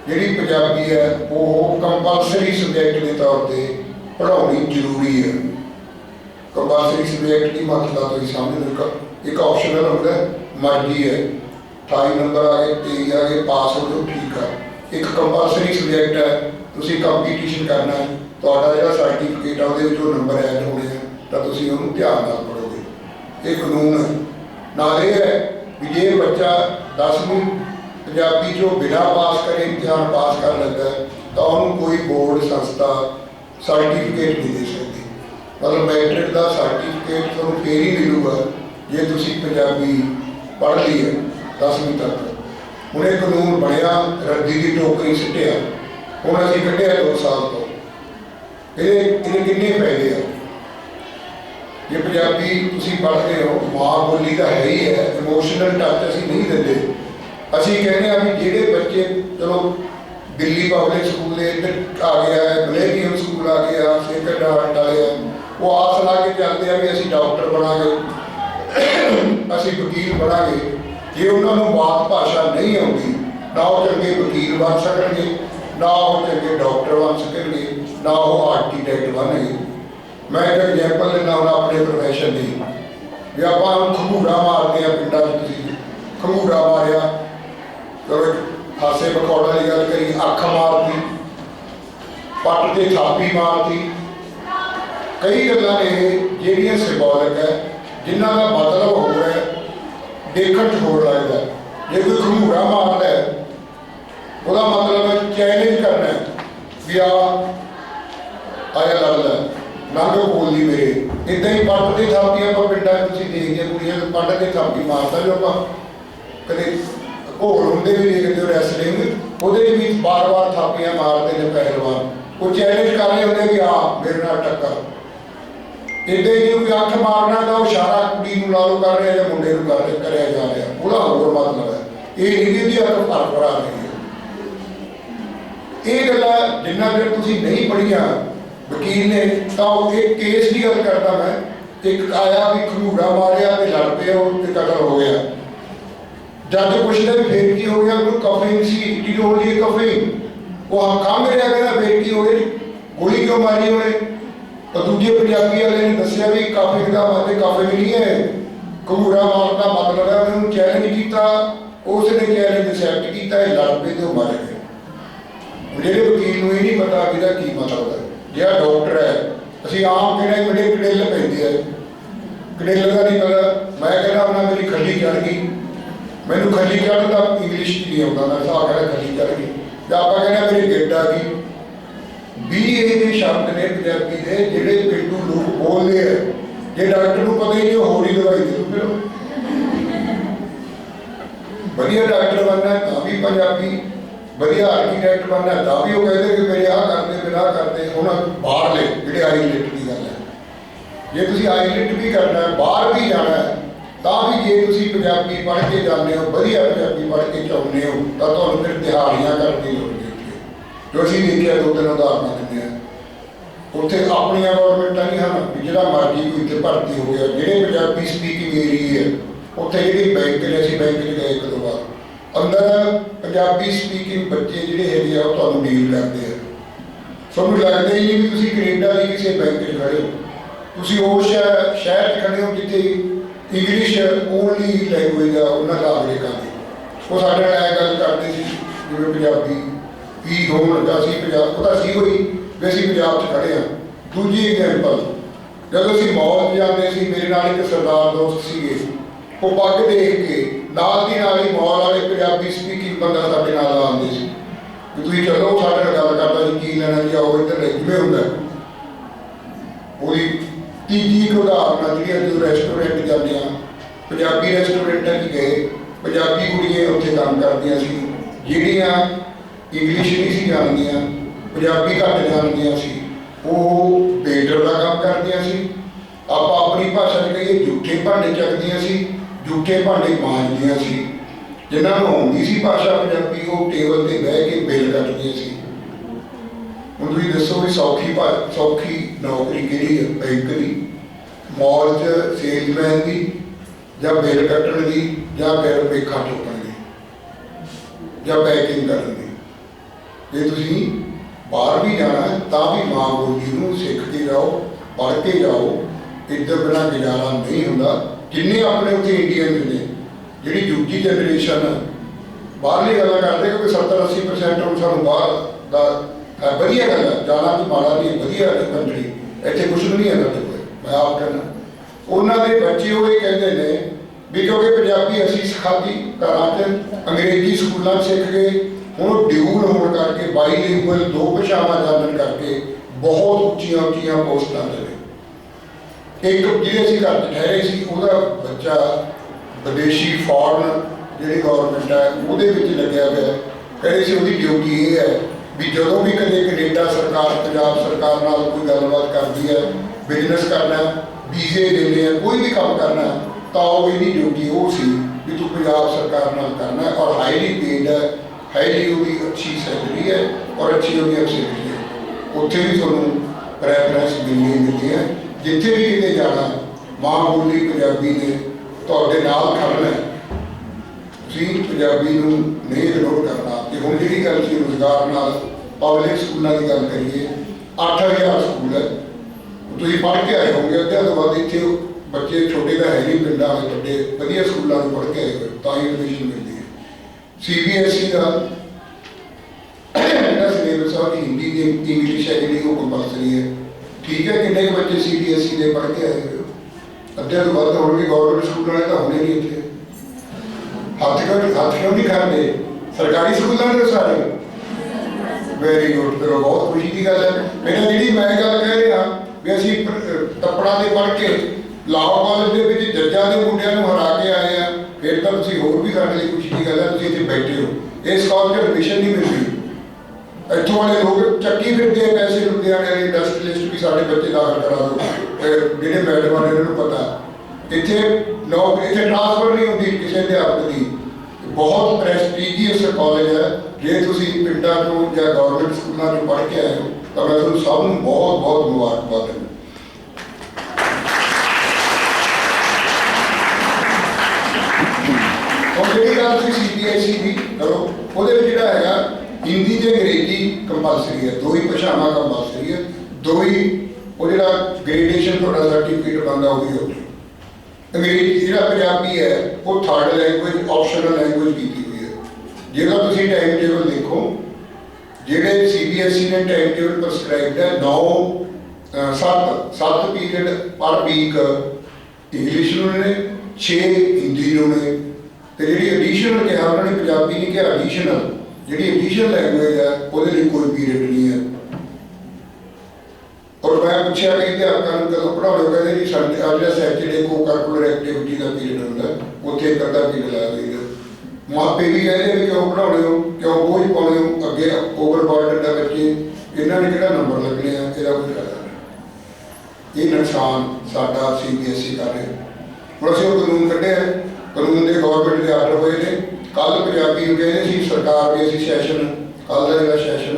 ਜਿਹੜੀ ਪੰਜਾਬੀ ਹੈ, ਉਹ ਕੰਪਲਸਰੀ ਸਬਜੈਕਟ ਦੇ ਤੌਰ ਤੇ ਪੜ੍ਹਾਉਣੀ ਜ਼ਰੂਰੀ ਹੈ। ਕੰਪਲਸਰੀ ਸਬਜੈਕਟ ਦੀ ਮਹੱਤਤਾ ਤੋਂ ਹੀ ਸਾਹਮਣੇ ਇੱਕ ਇੱਕ ਆਪਸ਼ਨਲ ਹੁੰਦਾ ਮਰਜ਼ੀ ਹੈ। 28 ਨੰਬਰ ਆ ਗਏ 23 ਆ ਗਏ ਪਾਸ ਹੋ ਜਾਓ, ਠੀਕ ਆ। ਇੱਕ ਕੰਪਲਸਰੀ ਸਬਜੈਕਟ ਹੈ, ਤੁਸੀਂ ਕੰਪੀਟੀਸ਼ਨ ਕਰਨਾ ਹੈ। ਤੁਹਾਡਾ ਜਿਹੜਾ ਸਰਟੀਫਿਕੇਟ ਆ, ਉਹਦੇ ਵਿੱਚ ਉਹ ਨੰਬਰ ਐਡ ਹੋਣੇ ਆ, ਤਾਂ ਤੁਸੀਂ ਉਹਨੂੰ ਧਿਆਨ ਨਾਲ ਪੜ੍ਹੋਗੇ। ਇਹ ਕਾਨੂੰਨ ਹੈ। ਨਾਲ ਇਹ ਹੈ ਵੀ ਜੇ ਬੱਚਾ 10ਵੀਂ ਪੰਜਾਬੀ ਚੋਂ ਬਿਨਾਂ ਪਾਸ ਕਰੇ, ਇਮਤਿਹਾਨ ਪਾਸ ਕਰ ਲੈਂਦਾ ਤਾਂ ਉਹਨੂੰ ਕੋਈ ਬੋਰਡ, ਸੰਸਥਾ ਸਰਟੀਫਿਕੇਟ ਨਹੀਂ ਦੇ ਸਕਦੀ। ਮਤਲਬ ਮੈਟ੍ਰਿਕ ਦਾ ਸਰਟੀਫਿਕੇਟ ਤੁਹਾਨੂੰ ਫੇਰ ਹੀ ਮਿਲੂਗਾ। ਜੇ ਤੁਸੀਂ ਪੰਜਾਬੀ ਪੜ੍ਹ ਲਈ ਹੈ 10ਵੀਂ ਤੱਕ। ਹੁਣ ਇਹ ਕਾਨੂੰਨ ਬਣਿਆ ਰੱਦੀ ਦੀ ਟੋਕਰੀ ਸਿੱਟਿਆ। ਹੁਣ ਅਸੀਂ ਕੱਢਿਆ 2 ਸਾਲ ਤੋਂ। ਇਹ ਇਹਦੇ ਕਿੰਨੇ ਫਾਇਦੇ ਆ? ਜੇ ਪੰਜਾਬੀ ਤੁਸੀਂ ਪੜ੍ਹਦੇ ਹੋ, ਮਾਂ ਬੋਲੀ ਤਾਂ ਹੈ ਹੀ ਹੈ ਇਮੋਸ਼ਨਲ ਟੱਚ ਅਸੀਂ ਨਹੀਂ ਦਿੰਦੇ। ਅਸੀਂ ਕਹਿੰਦੇ ਆ ਵੀ ਜਿਹੜੇ ਬੱਚੇ, ਚਲੋ, ਦਿੱਲੀ ਪਬਲਿਕ ਸਕੂਲ ਦੇ ਇੱਧਰ ਆ ਗਿਆ ਹੈ ਬਲੇਕੀਅਮ ਸਕੂਲ ਆ ਗਿਆ ਸੇਕਰਡ ਹਾਰਟ ਆ ਗਿਆ ਉਹ ਆਸ ਲਾ ਕੇ ਚੱਲਦੇ ਆ ਵੀ ਅਸੀਂ ਡਾਕਟਰ ਬਣਾਂਗੇ ਅਸੀਂ ਵਕੀਲ ਬਣਾਂਗੇ। ਜੇ ਉਹਨਾਂ ਨੂੰ ਮਾਤ ਭਾਸ਼ਾ ਨਹੀਂ ਆਉਂਦੀ, ਨਾ ਉਹ ਚੰਗੇ ਵਕੀਲ ਬਣ ਸਕਣਗੇ, ਨਾ ਉਹ ਚੰਗੇ ਡਾਕਟਰ ਬਣ ਸਕਣਗੇ, ਨਾ ਉਹ ਆਰਕੀਟੈਕਟ ਬਣਨਗੇ। ਮੈਂ ਇੱਕ ਐਗਜ਼ਾਮਪਲ ਦਿੰਦਾ ਹੁਣ ਆਪਣੇ ਪ੍ਰੋਫੈਸ਼ਨ ਦੀ। ਵੀ ਆਪਾਂ ਨੂੰ ਮਾਰਦੇ ਆ ਪਿੰਡਾਂ 'ਚ ਤੁਸੀਂ। ਖੰਗੂਰਾ ਮਾਰਿਆ। ਚਲੋ ਹਾਸੇ ਮਖੌੜਾ ਦੀ ਗੱਲ ਕਰੀ, ਅੱਖ ਮਾਰਦੀ ਪੱਟ ਤੇ ਥਾਪੀ ਮਾਰਦੀ ਕਈ ਗੱਲਾਂ ਨੇ ਜਿਹੜੀਆਂ ਸਿੰਬੋਲਿਕ ਹੈ। ਜਿਨ੍ਹਾਂ ਦਾ ਮਤਲਬ ਹੋਰ ਹੈ ਦੇਖਣ 'ਚ ਹੋਰ ਲੱਗਦਾ। ਜੇ ਕੋਈ ਖੰਗੂਰਾ ਮਾਰਦਾ ਉਹਦਾ ਮਤਲਬ ਹੈ ਚੈਲੰਜ ਕਰਨਾ ਵੀ ਆ ਆਇਆ ਲੱਗਦਾ ਨੰਗ ਬੋਲੀ ਮੇਰੇ। ਇਦਾਂ ਹੀ ਪੱਟ ਦੇ ਥਾਪੀ ਆਪਾਂ ਪਿੰਡਾਂ 'ਚ ਤੁਸੀਂ ਦੇਖਦੇ ਹੋ, ਕੁੜੀਆਂ ਨੂੰ ਪੱਟ ਦੇ ਥਾਪੀ ਮਾਰਦਾ ਜੋ ਆਪਾਂ ਕਦੇ ਘੋਲ ਹੁੰਦੇ ਵੀ ਦੇਖਦੇ ਹੋ ਰੈਸਲਿੰਗ ਉਹਦੇ ਵੀ ਬਾਰ-ਬਾਰ ਥਾਪੀਆਂ ਮਾਰਦੇ ਨੇ ਪਹਿਲਵਾਨ। ਉਹ ਚੈਲੰਜ ਕਰ ਰਹੇ ਹੁੰਦੇ ਵੀ ਆ ਮੇਰੇ ਨਾਲ ਟੱਕਰ। ਇੱਦਾਂ ਹੀ ਕੋਈ ਅੱਖ ਮਾਰਨਾ ਤਾਂ ਇਸ਼ਾਰਾ ਕੁੜੀ ਨੂੰ ਲਾ ਲਓ, ਕਰ ਰਿਹਾ ਜਾਂ ਮੁੰਡੇ ਨੂੰ ਕਰ ਰਿਹਾ, ਕਰਿਆ ਜਾ ਰਿਹਾ। ਉਹਦਾ ਹੋਰ ਮਤਲਬ ਹੈ। ਇਹ ਨਹੀਂ ਕਿ ਅੱਖ ਭਰ ਭਰਾ ਰਹੀ ਹੈ। ਇਹ ਗੱਲਾਂ ਜਿੰਨਾ ਚਿਰ ਤੁਸੀਂ ਨਹੀਂ ਪੜ੍ਹੀਆਂ ਵਕੀਲ ਨੇ, ਤਾਂ ਉਹ ਇੱਕ ਕੇਸ ਦੀ ਗੱਲ ਕਰਦਾ ਮੈਂ। ਇੱਕ ਆਇਆ ਵੀ ਖੂੜਾ ਮਾਰਿਆ ਤੇ ਲੜ ਪਿਆ ਉਹ ਤੇ ਕਤਲ ਹੋ ਗਿਆ। ਜੱਜ ਪੁੱਛਦਾ ਵੀ ਫੇਰ ਕੀ ਹੋ ਗਿਆ? ਉਹਨੂੰ ਕਫਿੰਗ ਸੀ ਕੀ ਹੋ ਲਈ ਕਫਿੰਗ ਉਹ ਹੱਕਾਂ ਮੇਰੇ ਕਹਿੰਦਾ, ਫੇਰ ਕੀ ਹੋ ਗਿਆ? ਗੋਲੀ ਕਿਉਂ ਮਾਰੀ ਉਹਨੇ? ਤਾਂ ਦੂਜੇ ਪੰਜਾਬੀ ਵਾਲੇ ਨੇ ਦੱਸਿਆ ਵੀ ਕਫਿੰਗ ਦਾ ਮਤਲਬ ਕਫਿੰਗ ਨਹੀਂ ਹੈ। ਖੂੜਾ ਮਾਰਨ ਦਾ ਮਤਲਬ ਹੈ ਉਹਨੂੰ ਚੈਲੰਜ ਕੀਤਾ। ਉਸ ਨੇ ਚੈਲੰਜ ਐਕਸੈਪਟ ਕੀਤਾ, ਇਹ ਲੜ ਪਏ ਤੇ ਉਹ ਮਰ ਗਏ। ਜਿਹੜੇ ਵਕੀਲ ਨੂੰ ਇਹ ਨਹੀਂ ਪਤਾ ਵੀ ਇਹਦਾ ਕੀ ਮਤਲਬ ਹੈ। ਜਿਹੜਾ ਡਾਕਟਰ ਹੈ, ਅਸੀਂ ਆਮ ਕਹਿੰਦੇ ਬੜੇ ਕੜੇਲ ਪੈਂਦੇ ਆ। ਕੜੇਲ ਦਾ ਨਹੀਂ ਪਤਾ। ਮੈਂ ਕਹਿੰਦਾ ਉਹਨਾਂ ਮੇਰੀ ਖੱਲੀ ਚੜ ਗਈ। ਮੈਨੂੰ ਖੱਲੀ ਚੜ੍ਹਨ ਦਾ ਇੰਗਲਿਸ਼ 'ਚ ਨਹੀਂ ਆਉਂਦਾ, ਮੈਂ ਸਾਹ ਕਹਿੰਦਾ ਖੱਲੀ ਚੜ ਗਈ। ਜਾਂ ਆਪਾਂ ਕਹਿੰਦੇ ਮੇਰੀ ਗਿੱਟ ਆ ਗਈ। ਵੀ ਇਹ ਸ਼ਬਦ ਨੇ ਪੰਜਾਬੀ ਦੇ, ਜਿਹੜੇ ਪੇਂਡੂ ਲੋਕ ਬੋਲਦੇ ਆ, ਜੇ ਡਾਕਟਰ ਨੂੰ ਪਤਾ ਹੀ ਨਹੀਂ, ਉਹ ਹੋਰ ਹੀ ਦਵਾਈ ਦੇ ਫਿਰ। ਵਧੀਆ ਡਾਕਟਰ ਬਣਨਾ ਤਾਂ ਵੀ ਪੰਜਾਬੀ। ਵਧੀਆ ਆਰਕੀਟੈਕਟ ਬਣਨਾ ਤਾਂ ਵੀ ਉਹ ਕਹਿੰਦੇ ਕਿ ਮੇਰੇ ਆਹ ਕਰਦੇ, ਮੇਰੇ ਕਰਦੇ, ਉਹਨਾਂ ਬਾਹਰਲੇ ਜਿਹੜੇ ਆਈਲੈਟ ਦੀ ਗੱਲ ਹੈ। ਜੇ ਤੁਸੀਂ ਆਈਲੈਟ ਵੀ ਕਰਨਾ ਹੈ, ਬਾਹਰ ਵੀ ਜਾਣਾ ਹੈ, ਤਾਂ ਵੀ ਜੇ ਤੁਸੀਂ ਪੰਜਾਬੀ ਪੜ੍ਹ ਕੇ ਜਾਂਦੇ ਹੋ, ਵਧੀਆ ਪੰਜਾਬੀ ਪੜ੍ਹ ਕੇ ਚਾਹੁੰਦੇ ਹੋ, ਤਾਂ ਤੁਹਾਨੂੰ ਫਿਰ ਦਿਹਾੜੀਆਂ ਕਰਨ ਦੀ ਲੋੜ ਜੋ ਅਸੀਂ ਦੇਖਿਆ ਦੋ ਤਿੰਨ ਉਦਾਹਰਨਾਂ ਦਿੰਦੇ ਆ। ਉੱਥੇ ਆਪਣੀਆਂ ਗਵਰਨਮੈਂਟਾਂ ਨਹੀਂ ਹਨ ਜਿਹੜਾ ਮਰਜ਼ੀ ਕੋਈ ਇੱਥੇ ਭਰਤੀ ਹੋ ਗਿਆ, ਜਿਹੜੇ ਪੰਜਾਬੀ ਸਪੀਕਿੰਗ ਏਰੀਆ ਹੈ, ਉੱਥੇ ਜਿਹੜੀ ਬੈਂਕ ਨੇ, ਅਸੀਂ ਬੈਂਕ 'ਚ ਗਏ ਇੱਕ ਦੋ ਵਾਰ। ਅੰਦਰ ਪੰਜਾਬੀ ਸਪੀਕਿੰਗ ਬੱਚੇ ਜਿਹੜੇ ਹੈਗੇ ਆ, ਉਹ ਤੁਹਾਨੂੰ ਡੀਲ ਕਰਦੇ ਆ। ਤੁਹਾਨੂੰ ਲੱਗਦਾ ਹੀ ਨਹੀਂ ਵੀ ਤੁਸੀਂ ਕੈਨੇਡਾ ਦੀ ਕਿਸੇ ਬੈਂਕ 'ਚ ਖੜੇ ਹੋ। ਤੁਸੀਂ ਉਸ ਸ਼ਹਿ- ਸ਼ਹਿਰ 'ਚ ਖੜੇ ਹੋ ਜਿੱਥੇ ਇੰਗਲਿਸ਼ ਓਨਲੀ ਲੈਂਗੁਏਜ ਆ, ਉਹਨਾਂ ਦਾ ਅਮਰੀਕਾ ਦੀ ਉਹ ਸਾਡੇ ਨਾਲ ਇਹ ਗੱਲ ਕਰਦੇ ਸੀ, ਜਿਵੇਂ ਪੰਜਾਬੀ ਕੀ ਹੋਣ ਜਾਂ ਅਸੀਂ ਪੰਜਾਬ, ਉਹ ਸੀ ਹੋਈ ਵੀ ਅਸੀਂ ਪੰਜਾਬ 'ਚ ਖੜੇ ਆ ਦੂਜੀ ਐਗਜ਼ਾਮਪਲ ਜਦੋਂ ਅਸੀਂ ਮਾਲ ਜਾਂਦੇ ਸੀ, ਮੇਰੇ ਨਾਲ ਇੱਕ ਸਰਦਾਰ ਦੋਸਤ ਸੀਗੇ। ਉਹ ਪੱਗ ਦੇਖ ਕੇ ਨਾਲ ਦੀ ਨਾਲ ਹੀ ਮਾਲ ਵਾਲੇ ਪੰਜਾਬੀ ਸਪੀਕਿੰਗ ਬੰਦਾ ਸਾਡੇ ਨਾਲ ਆਉਂਦੇ ਸੀ। ਵੀ ਤੁਸੀਂ ਚਲੋ, ਸਾਡੇ ਨਾਲ ਗੱਲ ਕਰਦਾ ਜੀ, ਕੀ ਲੈਣਾ ਜੀ, ਆਓ ਇੱਧਰ ਲੈ, ਜਿਵੇਂ ਹੁੰਦਾ। ਉਹਦੀ ਤੀਜੀ ਇੱਕ ਉਦਾਹਰਨ ਆ, ਜਿਹੜੀ ਅਸੀਂ ਰੈਸਟੋਰੈਂਟ ਜਾਂਦੇ ਆ ਪੰਜਾਬੀ ਰੈਸਟੋਰੈਂਟਾਂ 'ਚ ਗਏ ਪੰਜਾਬੀ ਕੁੜੀਆਂ ਉੱਥੇ ਕੰਮ ਕਰਦੀਆਂ ਸੀ। ਜਿਹੜੀਆਂ ਇੰਗਲਿਸ਼ ਨਹੀਂ ਸੀ ਜਾਣਦੀਆਂ ਪੰਜਾਬੀ ਘੱਟ ਜਾਣਦੀਆਂ ਸੀ, ਉਹ ਵੇਟਰ ਦਾ ਕੰਮ ਕਰਦੀਆਂ ਸੀ। ਆਪਾਂ ਆਪਣੀ ਭਾਸ਼ਾ 'ਚ ਕਹੀਏ, ਝੂਠੇ ਭਾਂਡੇ ਚੱਕਦੀਆਂ ਸੀ, ਝੂਠੇ ਭਾਂਡੇ ਮਾਂਜਦੀਆਂ ਸੀ। ਜਿਨ੍ਹਾਂ ਨੂੰ ਆਉਂਦੀ ਸੀ ਭਾਸ਼ਾ ਪੰਜਾਬੀ, ਉਹ ਟੇਬਲ ਤੇ ਬਹਿ ਕੇ ਬਿੱਲ ਕੱਟਦੀਆਂ ਸੀ। ਹੁਣ ਤੁਸੀਂ ਦੱਸੋ ਵੀ ਸੌਖੀ ਭਾ, ਸੌਖੀ ਨੌਕਰੀ ਕਿਹੜੀ ਹੈ ਬੈਂਕ ਦੀ, ਮਾਲ 'ਚ ਸੇਲਸਮੈਨ ਦੀ, ਜਾਂ ਬਿੱਲ ਕੱਟਣ ਦੀ, ਜਾਂ ਫਿਰ ਪੇਖਾ ਠੋਕਣ ਦੀ, ਜਾਂ ਪੈਕਿੰਗ ਕਰਨ ਦੀ? ਜੇ ਤੁਸੀਂ ਬਾਹਰ ਵੀ ਜਾਣਾ ਤਾਂ ਵੀ ਮਾਂ ਬੋਲੀ ਨੂੰ ਸਿੱਖ ਕੇ ਜਾਓ ਪੜ੍ਹ ਕੇ ਜਾਓ ਇੱਧਰ ਬਿਨਾਂ ਗੁਜ਼ਾਰਾ ਨਹੀਂ ਹੁੰਦਾ। ਜਿੰਨੇ ਆਪਣੇ ਉੱਥੇ ਇੰਡੀਅਨ ਨੇ, ਜਿਹੜੀ ਦੂਜੀ ਜਨਰੇਸ਼ਨ ਬਾਹਰਲੀ ਗੱਲਾਂ ਕਰਦੇ ਕਿਉਂਕਿ 70 80% ਹੁਣ ਸਾਨੂੰ ਬਾਹਰ ਦਾ ਵਧੀਆ ਗੱਲ ਹੈ। ਜਾਣਾ ਵੀ ਮਾੜਾ ਨਹੀਂ ਵਧੀਆ ਕੰਟਰੀ। ਇੱਥੇ ਕੁਝ ਵੀ ਨਹੀਂ ਹੈ ਸਾਡੇ ਮੈਂ ਆਪ ਕਹਿੰਦਾ। ਉਹਨਾਂ ਦੇ ਬੱਚੇ ਉਹ ਇਹ ਕਹਿੰਦੇ ਨੇ ਵੀ ਕਿਉਂਕਿ ਪੰਜਾਬੀ ਅਸੀਂ ਸਿਖਾਤੀ, ਘਰਾਂ 'ਚ ਅੰਗਰੇਜ਼ੀ ਸਕੂਲਾਂ 'ਚ ਸਿੱਖ ਗਏ ਹੁਣ ਡਿਊਲ ਹੋਣ ਕਰਕੇ ਬਾਈਲਿੰਗੁਅਲ ਦੋ ਭਾਸ਼ਾਵਾਂ ਜਾਣਨ ਕਰਕੇ ਬਹੁਤ ਉੱਚੀਆਂ ਉੱਚੀਆਂ ਪੋਸਟਾਂ ਤੇ ਨੇ ਇੱਕ ਜਿਹੜੇ ਅਸੀਂ ਘਰ 'ਚ ਠਹਿਰੇ ਸੀ, ਉਹਦਾ ਬੱਚਾ ਵਿਦੇਸ਼ੀ ਫੋਰਨ ਜਿਹੜੀ ਗਵਰਨਮੈਂਟ ਹੈ, ਉਹਦੇ ਵਿੱਚ ਲੱਗਿਆ ਹੋਇਆ ਕਹਿੰਦੇ ਸੀ ਉਹਦੀ ਡਿਊਟੀ ਇਹ ਹੈ ਵੀ ਜਦੋਂ ਵੀ ਕਦੇ ਕੈਨੇਡਾ ਸਰਕਾਰ, ਪੰਜਾਬ ਸਰਕਾਰ ਨਾਲ ਕੋਈ ਗੱਲਬਾਤ ਕਰਦੀ ਹੈ ਬਿਜ਼ਨਸ ਕਰਨਾ ਵੀਜ਼ੇ ਦੇਣੇ ਆ ਕੋਈ ਵੀ ਕੰਮ ਕਰਨਾ ਤਾਂ ਉਹ ਇਹਦੀ ਡਿਊਟੀ ਉਹ ਸੀ ਵੀ ਤੂੰ ਪੰਜਾਬ ਸਰਕਾਰ ਨਾਲ ਕਰਨਾ ਔਰ ਹਾਈਲੀ ਪੇਡ ਹੈ ਹੈ ਹਾਈਲੀ ਉਹਦੀ ਅੱਛੀ ਸੈਲਰੀ ਹੈ ਔਰ ਅੱਛੀ ਉਹਦੀ ਐਕਸਿਡਿਟੀ ਹੈ। ਉੱਥੇ ਵੀ ਤੁਹਾਨੂੰ ਪ੍ਰੈਫਰੈਂਸ ਮਿਲਣੀ ਮਿਲਦੀ ਹੈ। ਜਿੱਥੇ ਵੀ ਕਿਤੇ ਜਾਣਾ, ਮਾਂ ਬੋਲੀ ਪੰਜਾਬੀ ਦੇ ਤੁਹਾਡੇ ਨਾਲ ਖੜਨਾ ਤੁਸੀਂ ਪੰਜਾਬੀ ਨੂੰ ਨਹੀਂ ਇਗਨੋਰ ਕਰਨਾ। ਤੇ ਹੁਣ ਜਿਹੜੀ ਗੱਲ ਸੀ, ਰੋਜ਼ਗਾਰ ਨਾਲ ਪਬਲਿਕ ਸਕੂਲਾਂ ਦੀ ਗੱਲ ਕਰੀਏ 8000 ਸਕੂਲ ਹੈ। ਤੁਸੀਂ ਪੜ੍ਹ ਕੇ ਆਏ ਹੋਗੇ ਅੱਧਿਆਂ ਤੋਂ ਵੱਧ ਇੱਥੇ ਬੱਚੇ ਛੋਟੇ ਦਾ ਹੈ ਨਹੀਂ, ਪਿੰਡਾਂ ਵਿੱਚ ਵੱਡੇ, ਵਧੀਆ ਸਕੂਲਾਂ ਨੂੰ ਪੜ੍ਹ ਕੇ ਆਏ ਹੋਏ, ਤਾਂ ਹੀ ਐਡਮਿਸ਼ਨ ਮਿਲਦੀ ਹੈ। ਸੀਬੀਐਸਈ ਦਾ ਜਿਹੜਾ ਸਿਲੇਬਸ ਆ ਹਿੰਦੀ ਦੀ, ਇੰਗਲਿਸ਼ ਹੈ ਜਿਹੜੀ ਉਹ ਕੰਪਲਸਰੀ ਹੈ। ਠੀਕ ਹੈ, ਕਿੰਨੇ ਕੁ ਬੱਚੇ ਸੀਬੀਐਸਈ ਦੇ ਪੜ੍ਹ ਕੇ ਆਏ ਹੋ? ਅੱਧਿਆਂ ਤੋਂ ਵੱਧ ਹੋਣਗੇ ਗਵਰਨਮੈਂਟ ਸਕੂਲਾਂ ਵਾਲੇ ਤਾਂ ਹੋਣੇ ਨਹੀਂ ਇੱਥੇ। ਹੱਥ ਕਿਉਂ ਹੱਥ ਕਿਉਂ ਨਹੀਂ ਖਾਂਦੇ ਸਰਕਾਰੀ ਸਕੂਲਾਂ ਦੇ ਸਾਰੇ? ਵੈਰੀ ਗੁੱਡ ਫਿਰ ਬਹੁਤ ਖੁਸ਼ੀ ਦੀ ਗੱਲ ਹੈ। ਮੇਰਾ ਜਿਹੜੀ ਮੈਂ ਗੱਲ ਕਹਿ ਰਿਹਾ, ਵੀ ਅਸੀਂ ਪ੍ਰ- ਦੇ ਪੜ੍ਹ ਕੇ ਲਾਅ ਕਾਲਜ ਦੇ ਵਿੱਚ ਜੱਜਾਂ ਦੇ ਮੁੰਡਿਆਂ ਨੂੰ ਹਰਾ ਕੇ ਆਏ ਆ ਫਿਰ ਤਾਂ ਤੁਸੀਂ ਹੋਰ ਵੀ ਸਾਡੇ ਲਈ ਖੁਸ਼ੀ ਨਹੀਂ ਕਰਦਾ ਤੁਸੀਂ ਇੱਥੇ ਬੈਠੇ ਹੋ। ਇਸ ਕਾਲਜ 'ਚ ਐਡਮਿਸ਼ਨ ਨਹੀਂ ਮਿਲਦੀ। ਇੱਥੋਂ ਵਾਲੇ ਲੋਕ ਚੱਕੀ ਫਿਰਦੇ ਆ, ਪੈਸੇ ਲੁਧਿਆਣੇ ਵਾਲੀ ਇੰਡਸਟਰੀਲਿਸਟ ਵੀ ਸਾਡੇ ਬੱਚੇ ਦਾਖਲ ਕਰਾ ਦਿਓ ਜਿਹੜੇ ਮੈਡਮ ਨੇ ਇਹਨਾਂ ਨੂੰ ਪਤਾ। ਇੱਥੇ ਲੋਕ ਇੱਥੇ ਟ੍ਰਾਂਸਫਰ ਨਹੀਂ ਹੁੰਦੀ ਕਿਸੇ ਅਧਿਆਪਕ ਦੀ। ਬਹੁਤ ਪ੍ਰੈਸਟੀਜੀਅਸ ਕਾਲਜ ਹੈ। ਜੇ ਤੁਸੀਂ ਪਿੰਡਾਂ ਤੋਂ ਜਾਂ ਗਵਰਨਮੈਂਟ ਸਕੂਲਾਂ ਤੋਂ ਪੜ੍ਹ ਕੇ ਆਏ ਹੋ, ਤਾਂ ਮੈਂ ਤੁਹਾਨੂੰ ਸਭ ਨੂੰ ਬਹੁਤ ਬਹੁਤ ਮੁਬਾਰਕਬਾਦ ਦਿੰਦਾ। ਹੁਣ ਜਿਹੜੀ ਗੱਲ ਤੁਸੀਂ ਸੀਬੀਐਸਈ ਦੀ ਕਰੋ। ਉਹਦੇ ਵਿੱਚ ਜਿਹੜਾ ਹੈਗਾ, ਹਿੰਦੀ ਤੇ ਅੰਗਰੇਜ਼ੀ ਕੰਪਲਸਰੀ ਹੈ। ਦੋ ਹੀ ਭਾਸ਼ਾਵਾਂ ਕੰਪਲਸਰੀ ਹੈ। ਦੋ ਹੀ ਉਹ ਜਿਹੜਾ ਗ੍ਰੇਡੇਸ਼ਨ ਤੁਹਾਡਾ ਸਰਟੀਫਿਕੇਟ ਬਣਦਾ, ਉਹ ਵੀ ਹੋਵੇ ਅੰਗਰੇਜ਼ੀ ਜਿਹੜਾ ਪੰਜਾਬੀ ਹੈ, ਉਹ ਥਰਡ ਲੈਂਗੁਏਜ ਆਪਸ਼ਨਲ ਲੈਂਗੁਏਜ ਕੀਤੀ ਹੋਈ ਹੈ। ਜਿਹੜਾ ਤੁਸੀਂ ਟਾਈਮ ਟੇਬਲ ਦੇਖੋ, ਜਿਹੜੇ ਸੀਬੀਐਸਈ ਨੇ ਟਾਈਮ ਟੇਬਲ ਪ੍ਰਸਕ੍ਰਾਈਬਡ ਹੈ 9 7 7 ਪੀਰੀਅਡ ਪਰ ਵੀਕ ਇੰਗਲਿਸ਼ ਨੂੰ ਨੇ 6 ਹਿੰਦੀ ਨੂੰ ਨੇ। ਤੇ ਜਿਹੜੀ ਐਡੀਸ਼ਨਲ ਕਿਹਾ ਉਹਨਾਂ ਨੇ ਪੰਜਾਬੀ ਨਹੀਂ ਕਿਹਾ ਐਡੀਸ਼ਨਲ ਜਿਹੜੀ ਐਡੀਸ਼ਨਲ ਲੈਂਗੁਏਜ ਹੈ ਉਹਦੇ ਲਈ ਕੋਈ ਪੀਰੀਅਡ ਨਹੀਂ ਹੈ ਔਰ ਮੈਂ ਪੁੱਛਿਆ ਕਿ ਅਧਿਆਪਕਾਂ ਨੂੰ ਕਦੋਂ ਪੜਾਉਣੇ ਕਹਿੰਦੇ ਜੀ ਸਾਡੇ ਅੱਜ ਦਾ ਸੈਚਰਡੇ ਕੋ ਕਰਕੂਲਰ ਐਕਟੀਵਿਟੀ ਦਾ ਪੀਰੀਅਡ ਹੁੰਦਾ ਹੈ, ਉੱਥੇ ਇੱਕ ਅੱਧਾ ਪੀਰੀਅਡ ਲਾਇਆ ਹੋਈਦਾ ਮਾਪੇ ਵੀ ਕਹਿੰਦੇ ਵੀ ਕਿਉਂ ਪੜਾਉਣੇ ਹੋ ਕਿਉਂ ਬੋਝ ਪਾਉਣੇ ਹੋ ਅੱਗੇ ਓਵਰਬਰਡਨ ਦਾ ਬੱਚੇ ਇਹਨਾਂ ਨੇ ਕਿਹੜਾ ਨੰਬਰ ਲੱਗਣੇ ਆ ਇਹਦਾ ਕੋਈ ਫਾਇਦਾ ਨਹੀਂ। ਇਹ ਨੁਕਸਾਨ ਸਾਡਾ ਸੀਬੀਐਸਈ ਕਰ ਰਿਹਾ। ਹੁਣ ਅਸੀਂ ਉਹ ਕਾਨੂੰਨ ਕੱਢਿਆ। ਕਾਨੂੰਨ ਦੇ ਗਵਰਨਮੈਂਟ ਦੇ ਆਰਡਰ ਹੋਏ ਨੇ। ਕੱਲ ਪੰਜਾਬੀ ਨੂੰ ਕਹਿੰਦੇ ਸੀ, ਸਰਕਾਰ ਵੀ ਅਸੀਂ ਸੈਸ਼ਨ ਕੱਲ ਦਾ ਜਿਹੜਾ ਸੈਸ਼ਨ